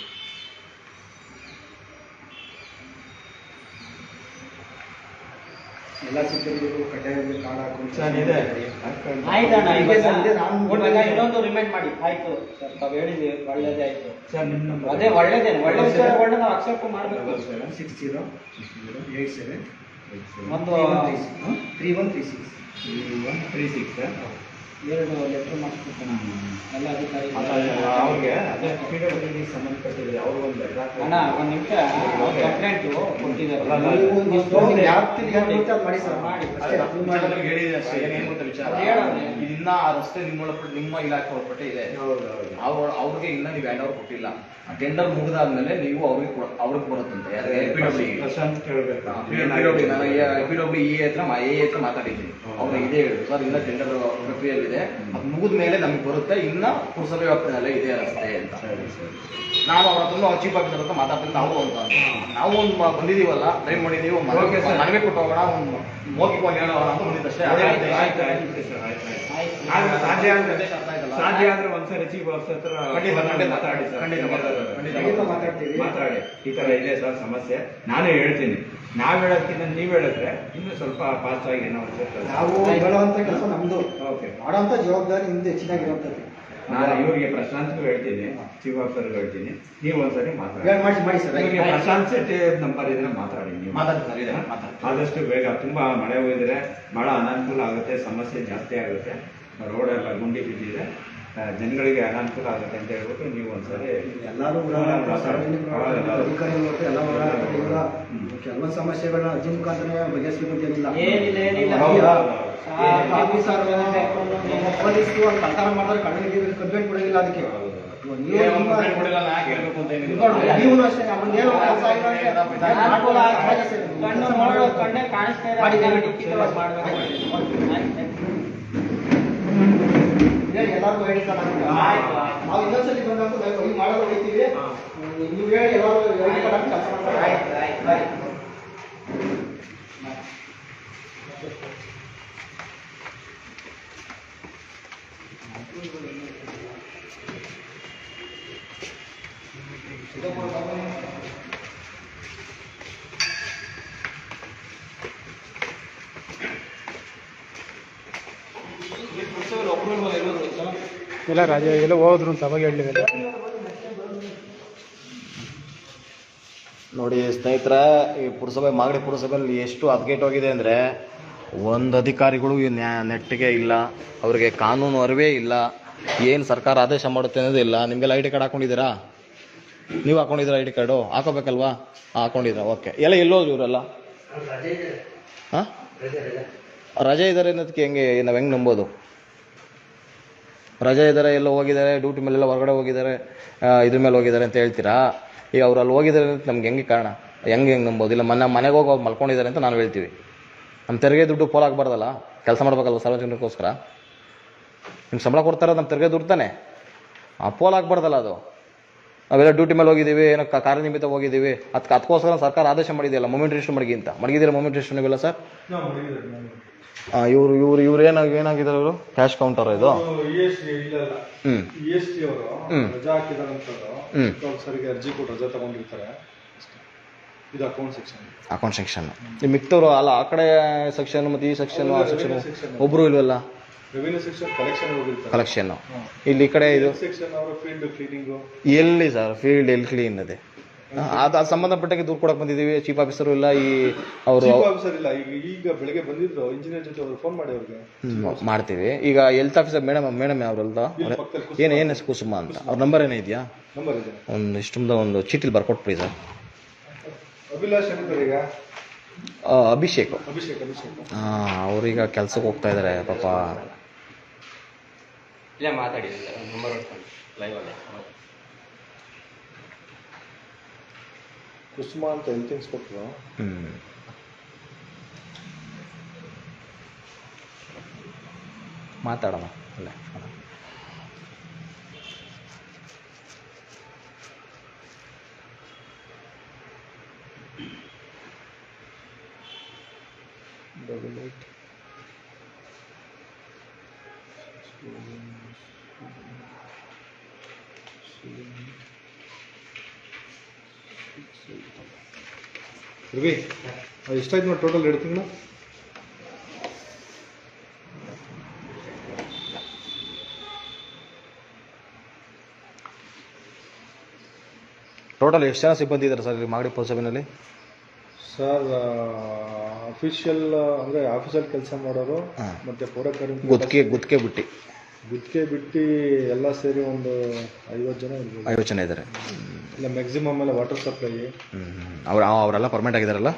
ಎಲ್ಲ ಸಿಬ್ಬಂದಿಗಳು ಕಡ್ಡಾಯವಾಗಿ ಕಾರ್ಡ್ ಹಾಕೊಂಡು ಸರ್ ಇದೆ. ಆಯ್ತಣ್ಣ ಈಗ ಸಂಜೆ ನಾನು ಇವಾಗ ಇನ್ನೊಂದು ರಿಮೈಂಡ್ ಮಾಡಿ. ಆಯ್ತು. ಸರ್ ತಾವು ಹೇಳಿದ್ವಿ ಒಳ್ಳೇದೇ ಆಯ್ತು. ಸರ್ ನಿಮ್ಮ ನಂಬರ್ ಅದೇ ಒಳ್ಳೇದೇ ಒಳ್ಳೆ ವಿಚಾರಗಳನ್ನ ನಾವು ಅಕ್ಸೆಪ್ಟ್ ಮಾಡಬೇಕು. ಸಿಕ್ಸ್ ಜೀರೋ ಏಯ್ಟ್ ಸೆವೆನ್ ಒಂದು three one three six. One three six. ಎರಡು ಲೆಟರ್ ಮಾಡಿಸ್ಬಿಟ್ಟು ಎಲ್ಲ ಅಧಿಕಾರಿ ಅವ್ರಿಗೆ ಅದೇ ಪಿ ಡಬ್ಲ್ಯೂ ಡಿ ಸಂಬಂಧಪಟ್ಟಿದ್ರೆ ಅವ್ರು ಒಂದು ಲೆಟರ್ ಅಣ್ಣ ಒಂದು ನಿಮಿಷ. ಕಂಪ್ಲೇಂಟ್ ಕೊಟ್ಟಿದ್ದಾರೆ. ಯಾರು ಮಾಡಿ ಸರ್? ಮಾಡಿ. ಹೇಳಿದೆ ಅಷ್ಟೇ ಏನೇನು ಗೊತ್ತಾ ವಿಚಾರ. ಇದಿನ್ನ ಆ ರಸ್ತೆ ನಿಮ್ಮ ಒಳಪಟ್ಟು ನಿಮ್ಮ ಇಲಾಖೆ ಒಳಪಟ್ಟೆ ಇದೆ. ಅವ್ರ ಅವ್ರಿಗೆ ಇನ್ನ ನೀವು ಹ್ಯಾಂಡ್ ಓವರ್ ಕೊಟ್ಟಿಲ್ಲ. ಟೆಂಡರ್ ಮುಗಿದಾದ್ಮೇಲೆ ನೀವು ಅವ್ರಿಗೆ ಕೊಡ- ಅವ್ರಿಗೆ ಬರುತ್ತಂತೆ ಪಿ ಡಬ್ಲ್ಯೂ ಪಿ ಇ ಹತ್ರ ಎ ಹತ್ರ ಮಾತಾಡಿದ್ದೀನಿ. ಅವ್ರು ಇದೇ ಹೇಳಿದ್ರು ಸರ್ ಇನ್ನ ಟೆಂಡರ್ ಪ್ರಕ್ರಿಯೆಯಲ್ಲಿದೆ ಅದು ಮುಗಿದ ಮೇಲೆ ನಮಗೆ ಬರುತ್ತೆ. ಇನ್ನ ಪುರಸಭೆ ವ್ಯಾಪ್ತಿನಲ್ಲೇ ಇದೆ ರಸ್ತೆ ಅಂತ. ನಾವು ಅವ್ರ ಹತ್ರ ಚೀಫ್ ಆಫೀಸರ್ ಹತ್ರ ಮಾತಾಡ್ತೀನಿ ನಾವು ಅಂತ ಅಂದ್ರು. ನಾವು ಒಂದು ಬಂದಿದೀವಲ್ಲ ಟ್ರೈ ಮಾಡಿದೀವಿ ಮನವಿ-. ಮನವಿ ಕೊಟ್ಟು ಹೋಗೋಣ ಒಂದು ಮೌಖಿಕವಾಗಿ ಹೇಳೋಣ ಅಂತ ಬಂದಿದ್ದಷ್ಟೇ. ಸಾಧ್ಯ ಅರ್ಥ ಸಾಧ್ಯ ಆದ್ರೆ ಒಂದ್ಸರಿ ಚೀಫ್ ಆಫೀಸರ್ ಹತ್ರ. ಮಾತಾಡಿ ಮಾತಾಡ್ತೀವಿ. ಮಾತಾಡಿ. ಈ ತರ ಇದೆ ಸರ್ ಸಮಸ್ಯೆ. ನಾನೇ ಹೇಳ್ತೀನಿ. ನಾವ್ ಹೇಳೋದ್ಕಿಂತ ನೀವ್ ಹೇಳಿದ್ರೆ ಇನ್ನೂ ಸ್ವಲ್ಪ ಫಾಸ್ಟ್ ಆಗಿ ಏನೋ ಅನ್ಸುತ್ತೆ ನಾವು ಹೇಳುವಂತ ಕೆಲಸ ನಮ್ದು. ಓಕೆ ಮಾಡೋಂಥ ಜವಾಬ್ದಾರಿ ನಿಮ್ದು ಹೆಚ್ಚಿನಾಗಿರುತ್ತದೆ ನಾನು ಇವರಿಗೆ ಪ್ರಶಾಂತ್ಗೂ ಹೇಳ್ತೀನಿ ಚೀಫ್ ಆಫೀಸರ್ಗೂ ಹೇಳ್ತೀನಿ. ನೀವು ಒಂದ್ಸರಿ ಮಾತಾಡಿ. ಮಾಡಿ ಮಾಡಿ ಸರ್ ಇವ್ರಿಗೆ ಪ್ರಶಾಂತ್ ಶೆಟ್ಟಿ ನಂಬರ್ ಇದ್ರೆ ಮಾತಾಡಿ ನೀವು. ಮಾತಾಡಿ ಸರ್ ಇದೆ ಮಾತಾಡಿ. ಆದಷ್ಟು ಬೇಗ ತುಂಬಾ ಮಳೆ ಹೋಗಿದ್ರೆ ಬಹಳ ಅನಾನುಕೂಲ ಆಗುತ್ತೆ ಸಮಸ್ಯೆ ಜಾಸ್ತಿ ಆಗುತ್ತೆ. ರೋಡ್ ಎಲ್ಲ ಗುಂಡಿ ಬಿದ್ದಿದೆ. ಜನಗಳಿಗೆ ಅನಾನುಕೂಲ ಆಗುತ್ತೆ ಅಂತ ಹೇಳ್ಬಿಟ್ಟು ನೀವು ಒಂದ್ಸರಿ ಎಲ್ಲರೂ ಕೆಲವೊಂದು ಸಮಸ್ಯೆಗಳನ್ನ ಅರ್ಜಿ ಮುಖಾಂತರ ಬಗೆಹರಿಸಬೇಕು ಅಂತ ಏನಿಲ್ಲ ಏನಿಲ್ಲ ಏನಿಲ್ಲ. ಹೌದಾ? ಸಾಕು. ಆಫೀಸರ್ ಪೊಲೀಸರು ಒಂದು ಕಳ್ತನ ಮಾಡಿದ್ರೆ ಕಣ್ಣಿಗೆ ಕಂಪ್ಲೇಂಟ್ ಕೊಡೋದಿಲ್ಲ ಅದಕ್ಕೆ. ನೀವು ಅಷ್ಟೇ ಕೆಲಸ. ಕಣ್ಣು ನೋಡೋ ಕಣ್ಣೇ ಕಾಣಿಸ್ತಾ ಇದೆ ಮಾಡಿ, ಅದನ್ನ ಮಾಡಿ. ಲಿಖಿತವಾಗಿ ಮಾಡ್ಬೇಕು. ಆಯ್ತು. ಹೇಳಿ ಎಲ್ಲರಿಗೂ ಹೇಳಿ ಸರ್ ನಮ್ಗೆ. ಆಯ್ತು, ಆಯ್ತು. ನಾವು ಇನ್ನೊಂದ್ಸಲಿ ಬಂದಾಗ ನಾವು ಈ ಮಾಡೋದು ಹೋಗ್ತೀವಿ ನೀವು ಹೇಳಿ ಎಲ್ಲರೂ ಐಡಿ ಕಾರ್ಡ್ ಹಾಕಿ ಕೆಲಸ ಮಾಡ್ತಾರೆ ಆಯ್ತು, ಆಯ್ತು, ಆಯ್ತು. ಎಲ್ಲ ರಾಜ ಎಲ್ಲ ಹೋದ್ರು ಅಂತ ಅವಾಗ ಹೇಳಿಲ್ಲ ನೋಡಿ ಸ್ನೇಹಿತರ ಈ ಪುರಸಭೆ ಮಾಗಡಿ ಪುರಸಭೆಯಲ್ಲಿ ಎಷ್ಟು ಹೋಗಿದೆ ಅಂದರೆ ಒಂದು ಅಧಿಕಾರಿಗಳು ಈ ನೆಟ್ಟಿಗೆ ಇಲ್ಲ ಅವರಿಗೆ ಕಾನೂನು ಅರಿವೇ ಇಲ್ಲ ಏನು ಸರ್ಕಾರ ಆದೇಶ ಮಾಡುತ್ತೆ ಅನ್ನೋದು ಇಲ್ಲ. ನಿಮಗೆಲ್ಲ ಐ ಡಿ ಕಾರ್ಡ್ ಹಾಕೊಂಡಿದ್ದೀರಾ? ನೀವು ಹಾಕೊಂಡಿದ್ದೀರಾ ಐ ಡಿ ಕಾರ್ಡು? ಹಾಕೋಬೇಕಲ್ವಾ? ಹಾಕೊಂಡಿದ್ದೀರಾ. ಓಕೆ. ಎಲ್ಲ ಎಲ್ಲೋದ್ರು ಇವರೆಲ್ಲ? ಹಾಂ? ರಜೆ ಇದ್ದಾರೆ ಅನ್ನೋದಕ್ಕೆ ಹೆಂಗೆ ನಾವು ಹೆಂಗೆ ನಂಬೋದು? ರಜೆ ಇದ್ದಾರೆ ಎಲ್ಲೋ ಹೋಗಿದ್ದಾರೆ ಡ್ಯೂಟಿ ಮೇಲೆಲ್ಲ ಹೊರಗಡೆ ಹೋಗಿದ್ದಾರೆ ಇದ್ರ ಮೇಲೆ ಹೋಗಿದ್ದಾರೆ ಅಂತ ಹೇಳ್ತೀರಾ? ಈಗ ಅವ್ರು ಅಲ್ಲಿ ಹೋಗಿದ್ದಾರೆ ಅಂತ ನಮ್ಗೆ ಹೆಂಗೆ ಕಾರಣ? ಹೆಂಗೆ ಹೆಂಗೆ ನಂಬೋದು? ಇಲ್ಲ, ಮನೆ, ಮನೆಗೆ ಹೋಗಿ ಅವ್ರು ಮಲ್ಕೊಂಡಿದ್ದಾರೆ ಅಂತ ನಾನು ಹೇಳ್ತೀವಿ. ನಮ್ಮ ತೆರಿಗೆ ದುಡ್ಡು ಪೋಲ್ ಆಗಬಾರ್ದಲ್ಲ? ಕೆಲಸ ಮಾಡಬೇಕಲ್ವ ಸಾರ್ವಜನಿಕರಿಗೋಸ್ಕರ? ನಿಮ್ಮ ಸಂಬಳ ಕೊಡ್ತಾರೆ ನಮ್ಮ ತೆರಿಗೆ ದುಡ್ಡು ತಾನೆ? ಆ ಪೋಲ್ ಆಗಬಾರ್ದಲ್ಲ ಅದು. ನಾವೆಲ್ಲ ಡ್ಯೂಟಿ ಮೇಲೆ ಹೋಗಿದ್ದೀವಿ, ಏನೋ ಕಾರ್ಯನಿಮಿತ್ತ ಹೋಗಿದ್ದೀವಿ. ಅದಕ್ಕೆ ಅದಕ್ಕೋಸ್ಕರ ಸರ್ಕಾರ ಆದೇಶ ಮಾಡಿದೆಯಲ್ಲ ಮೂಮೆಂಟ್ ರಿಜಿಸ್ಟರ್ ಮಡಗಿ ಅಂತ? ಮಡಗಿದ್ದೀರಾ ಮೂಮೆಂಟ್ ರಿಜಿಸ್ಟರ್ ನೀವೆಲ್ಲ ಸರ್? ಇವರು ಇವರು ಇವ್ರು ಏನಾಗಿ ಏನಾಗಿದ್ದಾರೆ ಇವರು? ಕ್ಯಾಶ್ ಕೌಂಟರ್ ಇದು? ಇ ಎಸ್ ಟಿ ಅವರು ರಜಾ. ಅವ್ರು ಸರಿಗೆ ಅರ್ಜಿ ಕೊಟ್ಟು ರಜಾ ತಗೊಂಡಿರ್ತಾರೆ. ಇದು ಅಕೌಂಟ್ ಸೆಕ್ಷನ್ ಅಕೌಂಟ್ ಸೆಕ್ಷನ್ ಈ ಮಿಕ್ತವ್ರು ಅಲ್ಲ ಆ ಕಡೆ ಸೆಕ್ಷನ್ ಮತ್ತು ಈ ಸೆಕ್ಷನ್ ಆ ಸೆಕ್ಷನ್. ಒಬ್ರು ಇಲ್ವಲ್ಲ? ರೆವಿನ್ಯೂ ಸೆಕ್ಷನ್ ಕಲೆಕ್ಷನ್ ಹೋಗಿರ್ತಾರೆ ಕಲೆಕ್ಷನ್ ಇಲ್ಲಿ ಈ ಕಡೆ ಇದು? ಸೆಕ್ಷನ್ ಅವರು ಫೀಲ್ಡ್ ಕ್ಲೀನಿಂಗು ಎಲ್ಲಿ ಸರ್? ಫೀಲ್ಡ್ ಎಲ್ಲಿ ಕ್ಲೀನ್ ಇದೆ? ಅದು ಅದು ಸಂಬಂಧಪಟ್ಟಂಗೆ ದೂರ ಕೊಡಕ್ಕೆ ಬಂದಿದ್ದೀವಿ. ಚೀಫ್ ಆಫೀಸರು ಇಲ್ಲ ಈ ಅವರು ಆಫೀಸರ್ ಇಲ್ಲ ಈಗ ಈಗ ಬೆಳಗ್ಗೆ ಬಂದಿದ್ರು ಇಂಜಿನಿಯರ್ ಜೊತೆ ಅವ್ರು ಫೋನ್ ಮಾಡಿ ಅವ್ರಿಗೆ. ಮಾಡ್ತೀವಿ. ಈಗ ಹೆಲ್ತ್ ಆಫೀಸರ್ ಮೇಡಮ್ ಮೇಡಮ್ ಅವ್ರಲ್ದ ಏನ್ ಏನ್ ಏನು ಏನು ಕುಸುಮ ಅಂತ? ಅವ್ರ ನಂಬರ್ ಏನೇ ಇದೆಯಾ? ನಂಬರ್ ಇದೆ. ಒಂದು ಇಷ್ಟೊಂದು ಒಂದು ಚೀಟಿಲಿ ಬರ್ಕೊಟ್ಬಿಡಿ ಸರ್. ಅಭಿಲಾಷ್ ಏನಿದ್ದಾರೆ ಈಗ? ಆ, ಅಭಿಷೇಕ್. ಅಭಿಷೇಕ್ ಅಭಿಷೇಕ್. ಹಾಂ ಅವ್ರೀಗ ಕೆಲ್ಸಕ್ಕೆ ಹೋಗ್ತಾ ಇದ್ದಾರೆ ಪಾಪ. ಇಲ್ಲ ಮಾತಾಡಿ ನಂಬರ್ ಲೈವಲ್ಲಿ ಕುಸುಮಾ ಅಂತ ಹೆಲ್ತ್ ಇನ್ಸ್ಪೆಕ್ಟ್ರು ಹ್ಞೂ ಮಾತಾಡೋಣ ಅಲ್ಲೇ. ಡಬಲ್ ಏಟ್ ಅದು ಎಷ್ಟಾಯ್ತು ನೋಡಿ ಟೋಟಲ್ ಎರಡು ತಿಂಗಳು? ಟೋಟಲ್ ಎಷ್ಟು ಜನ ಸಿಬ್ಬಂದಿ ಇದ್ದಾರೆ ಸರ್ ಇಲ್ಲಿ ಮಾಗಡಿ ಪುರಸಭೆಯಲ್ಲಿ ಸರ್ ಅಫಿಷಿಯಲ್ ಅಂದರೆ ಆಫೀಸಲ್ಲಿ ಕೆಲಸ ಮಾಡೋರು ಮತ್ತು ಮತ್ತೆ ಪೌರ ಕಾರ್ಮಿಕ ಗುತ್ತಿಗೆ ಗುತ್ತಿಗೆ ಬಿಟ್ಟು. ಗುತ್ತಿಗೆ ಬಿಟ್ಟು ಎಲ್ಲ ಸೇರಿ ಒಂದು ಐವತ್ತು ಜನ ಇರ್ಬೋದು. ಐವತ್ತು ಜನ ಇದ್ದಾರೆ ಇಲ್ಲ ಮ್ಯಾಕ್ಸಿಮಮ್ ಎಲ್ಲ ವಾಟರ್ ಸಪ್ಲೈ ಅವ್ರು ಅವರೆಲ್ಲ ಪರ್ಮನೆಂಟ್ ಆಗಿದ್ದಾರಲ್ಲ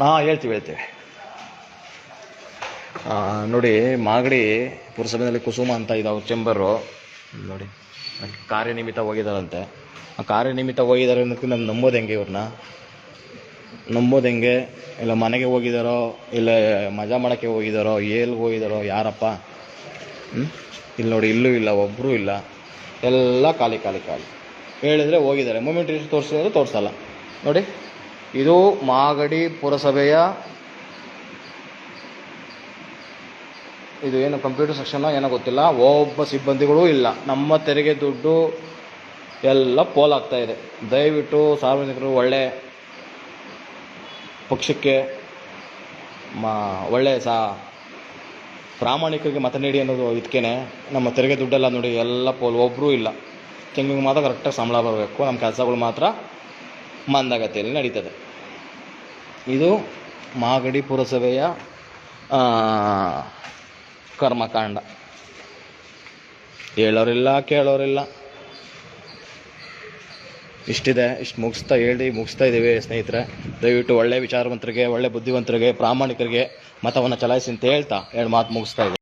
ಹಾಂ ಹೇಳ್ತೀವಿ ಹೇಳ್ತೀವಿ. ನೋಡಿ ಮಾಗಡಿ ಪುರಸಭೆಯಲ್ಲಿ ಕುಸುಮ ಅಂತ ಇದೆ ಅವ್ರ ಚೆಂಬರು ನೋಡಿ ಕಾರ್ಯನಿಮಿತ್ತ ಹೋಗಿದ್ದಾರಂತೆ ಆ ಕಾರ್ಯನಿಮಿತ್ತ ಹೋಗಿದ್ದಾರೆ ಅನ್ನೋದಕ್ಕೆ ನಮ್ಗೆ ನಂಬೋದು ಹೆಂಗೆ ಇವ್ರನ್ನ ನಂಬೋದು ಹೆಂಗೆ? ಇಲ್ಲ ಮನೆಗೆ ಹೋಗಿದಾರೋ, ಇಲ್ಲ ಮಜಾ ಮಾಡೋಕ್ಕೆ ಹೋಗಿದಾರೋ, ಎಲ್ಲಿ ಹೋಗಿದಾರೋ, ಯಾರಪ್ಪ? ಇಲ್ಲಿ ನೋಡಿ, ಇಲ್ಲೂ ಇಲ್ಲ ಒಬ್ಬರೂ ಇಲ್ಲ. ಎಲ್ಲ ಖಾಲಿ ಖಾಲಿ ಖಾಲಿ. ಹೇಳಿದರೆ ಹೋಗಿದ್ದಾರೆ. ಮೂಮೆಂಟ್ ಎಷ್ಟು ತೋರಿಸಿದ್ರೆ ತೋರಿಸಲ್ಲ. ನೋಡಿ, ಇದು ಮಾಗಡಿ ಪುರಸಭೆಯ ಇದು ಏನು ಕಂಪ್ಯೂಟರ್ ಸೆಕ್ಷನ್ ಏನೋ ಗೊತ್ತಿಲ್ಲ. ಒಬ್ಬ ಸಿಬ್ಬಂದಿಗಳೂ ಇಲ್ಲ. ನಮ್ಮ ತೆರಿಗೆ ದುಡ್ಡು ಎಲ್ಲ ಪೋಲಾಗ್ತಾ ಇದೆ. ದಯವಿಟ್ಟು ಸಾರ್ವಜನಿಕರು ಒಳ್ಳೆ ಪಕ್ಷಕ್ಕೆ ಮಾ ಒಳ್ಳೆಯ ಸಾ ಪ್ರಾಮಾಣಿಕರಿಗೆ ಮತ ನೀಡಿ ಅನ್ನೋದು ಇದಕ್ಕೇನೆ. ನಮ್ಮ ತೆರಿಗೆ ದುಡ್ಡೆಲ್ಲ ನೋಡಿ ಎಲ್ಲ ಪೋಲ್ ಒಬ್ಬರೂ ಇಲ್ಲ. ತೆಂಗಿನ ಮಾತ್ರ ಕರೆಕ್ಟಾಗಿ ಸಂಬಳ ಬರಬೇಕು. ನಮ್ಮ ಕೆಲಸಗಳು ಮಾತ್ರ ಮಂದಗತಿಯಲ್ಲಿ ನಡೀತದೆ. ಇದು ಮಾಗಡಿ ಪುರಸಭೆಯ ಕರ್ಮಕಾಂಡ. ಹೇಳೋರಿಲ್ಲ, ಕೇಳೋರಿಲ್ಲ. ಇಷ್ಟಿದೆ, ಇಷ್ಟು ಮುಗಿಸ್ತಾ ಹೇಳಿ, ಮುಗಿಸ್ತಾ ಇದ್ದೀವಿ ಸ್ನೇಹಿತರೆ. ದಯವಿಟ್ಟು ಒಳ್ಳೆ ವಿಚಾರವಂತರಿಗೆ, ಒಳ್ಳೆ ಬುದ್ಧಿವಂತರಿಗೆ, ಪ್ರಾಮಾಣಿಕರಿಗೆ ಮತವನ್ನು ಚಲಾಯಿಸಿ ಅಂತ ಹೇಳ್ತಾ, ಎರಡು ಮಾತು ಮುಗಿಸ್ತಾ ಇದ್ದೀವಿ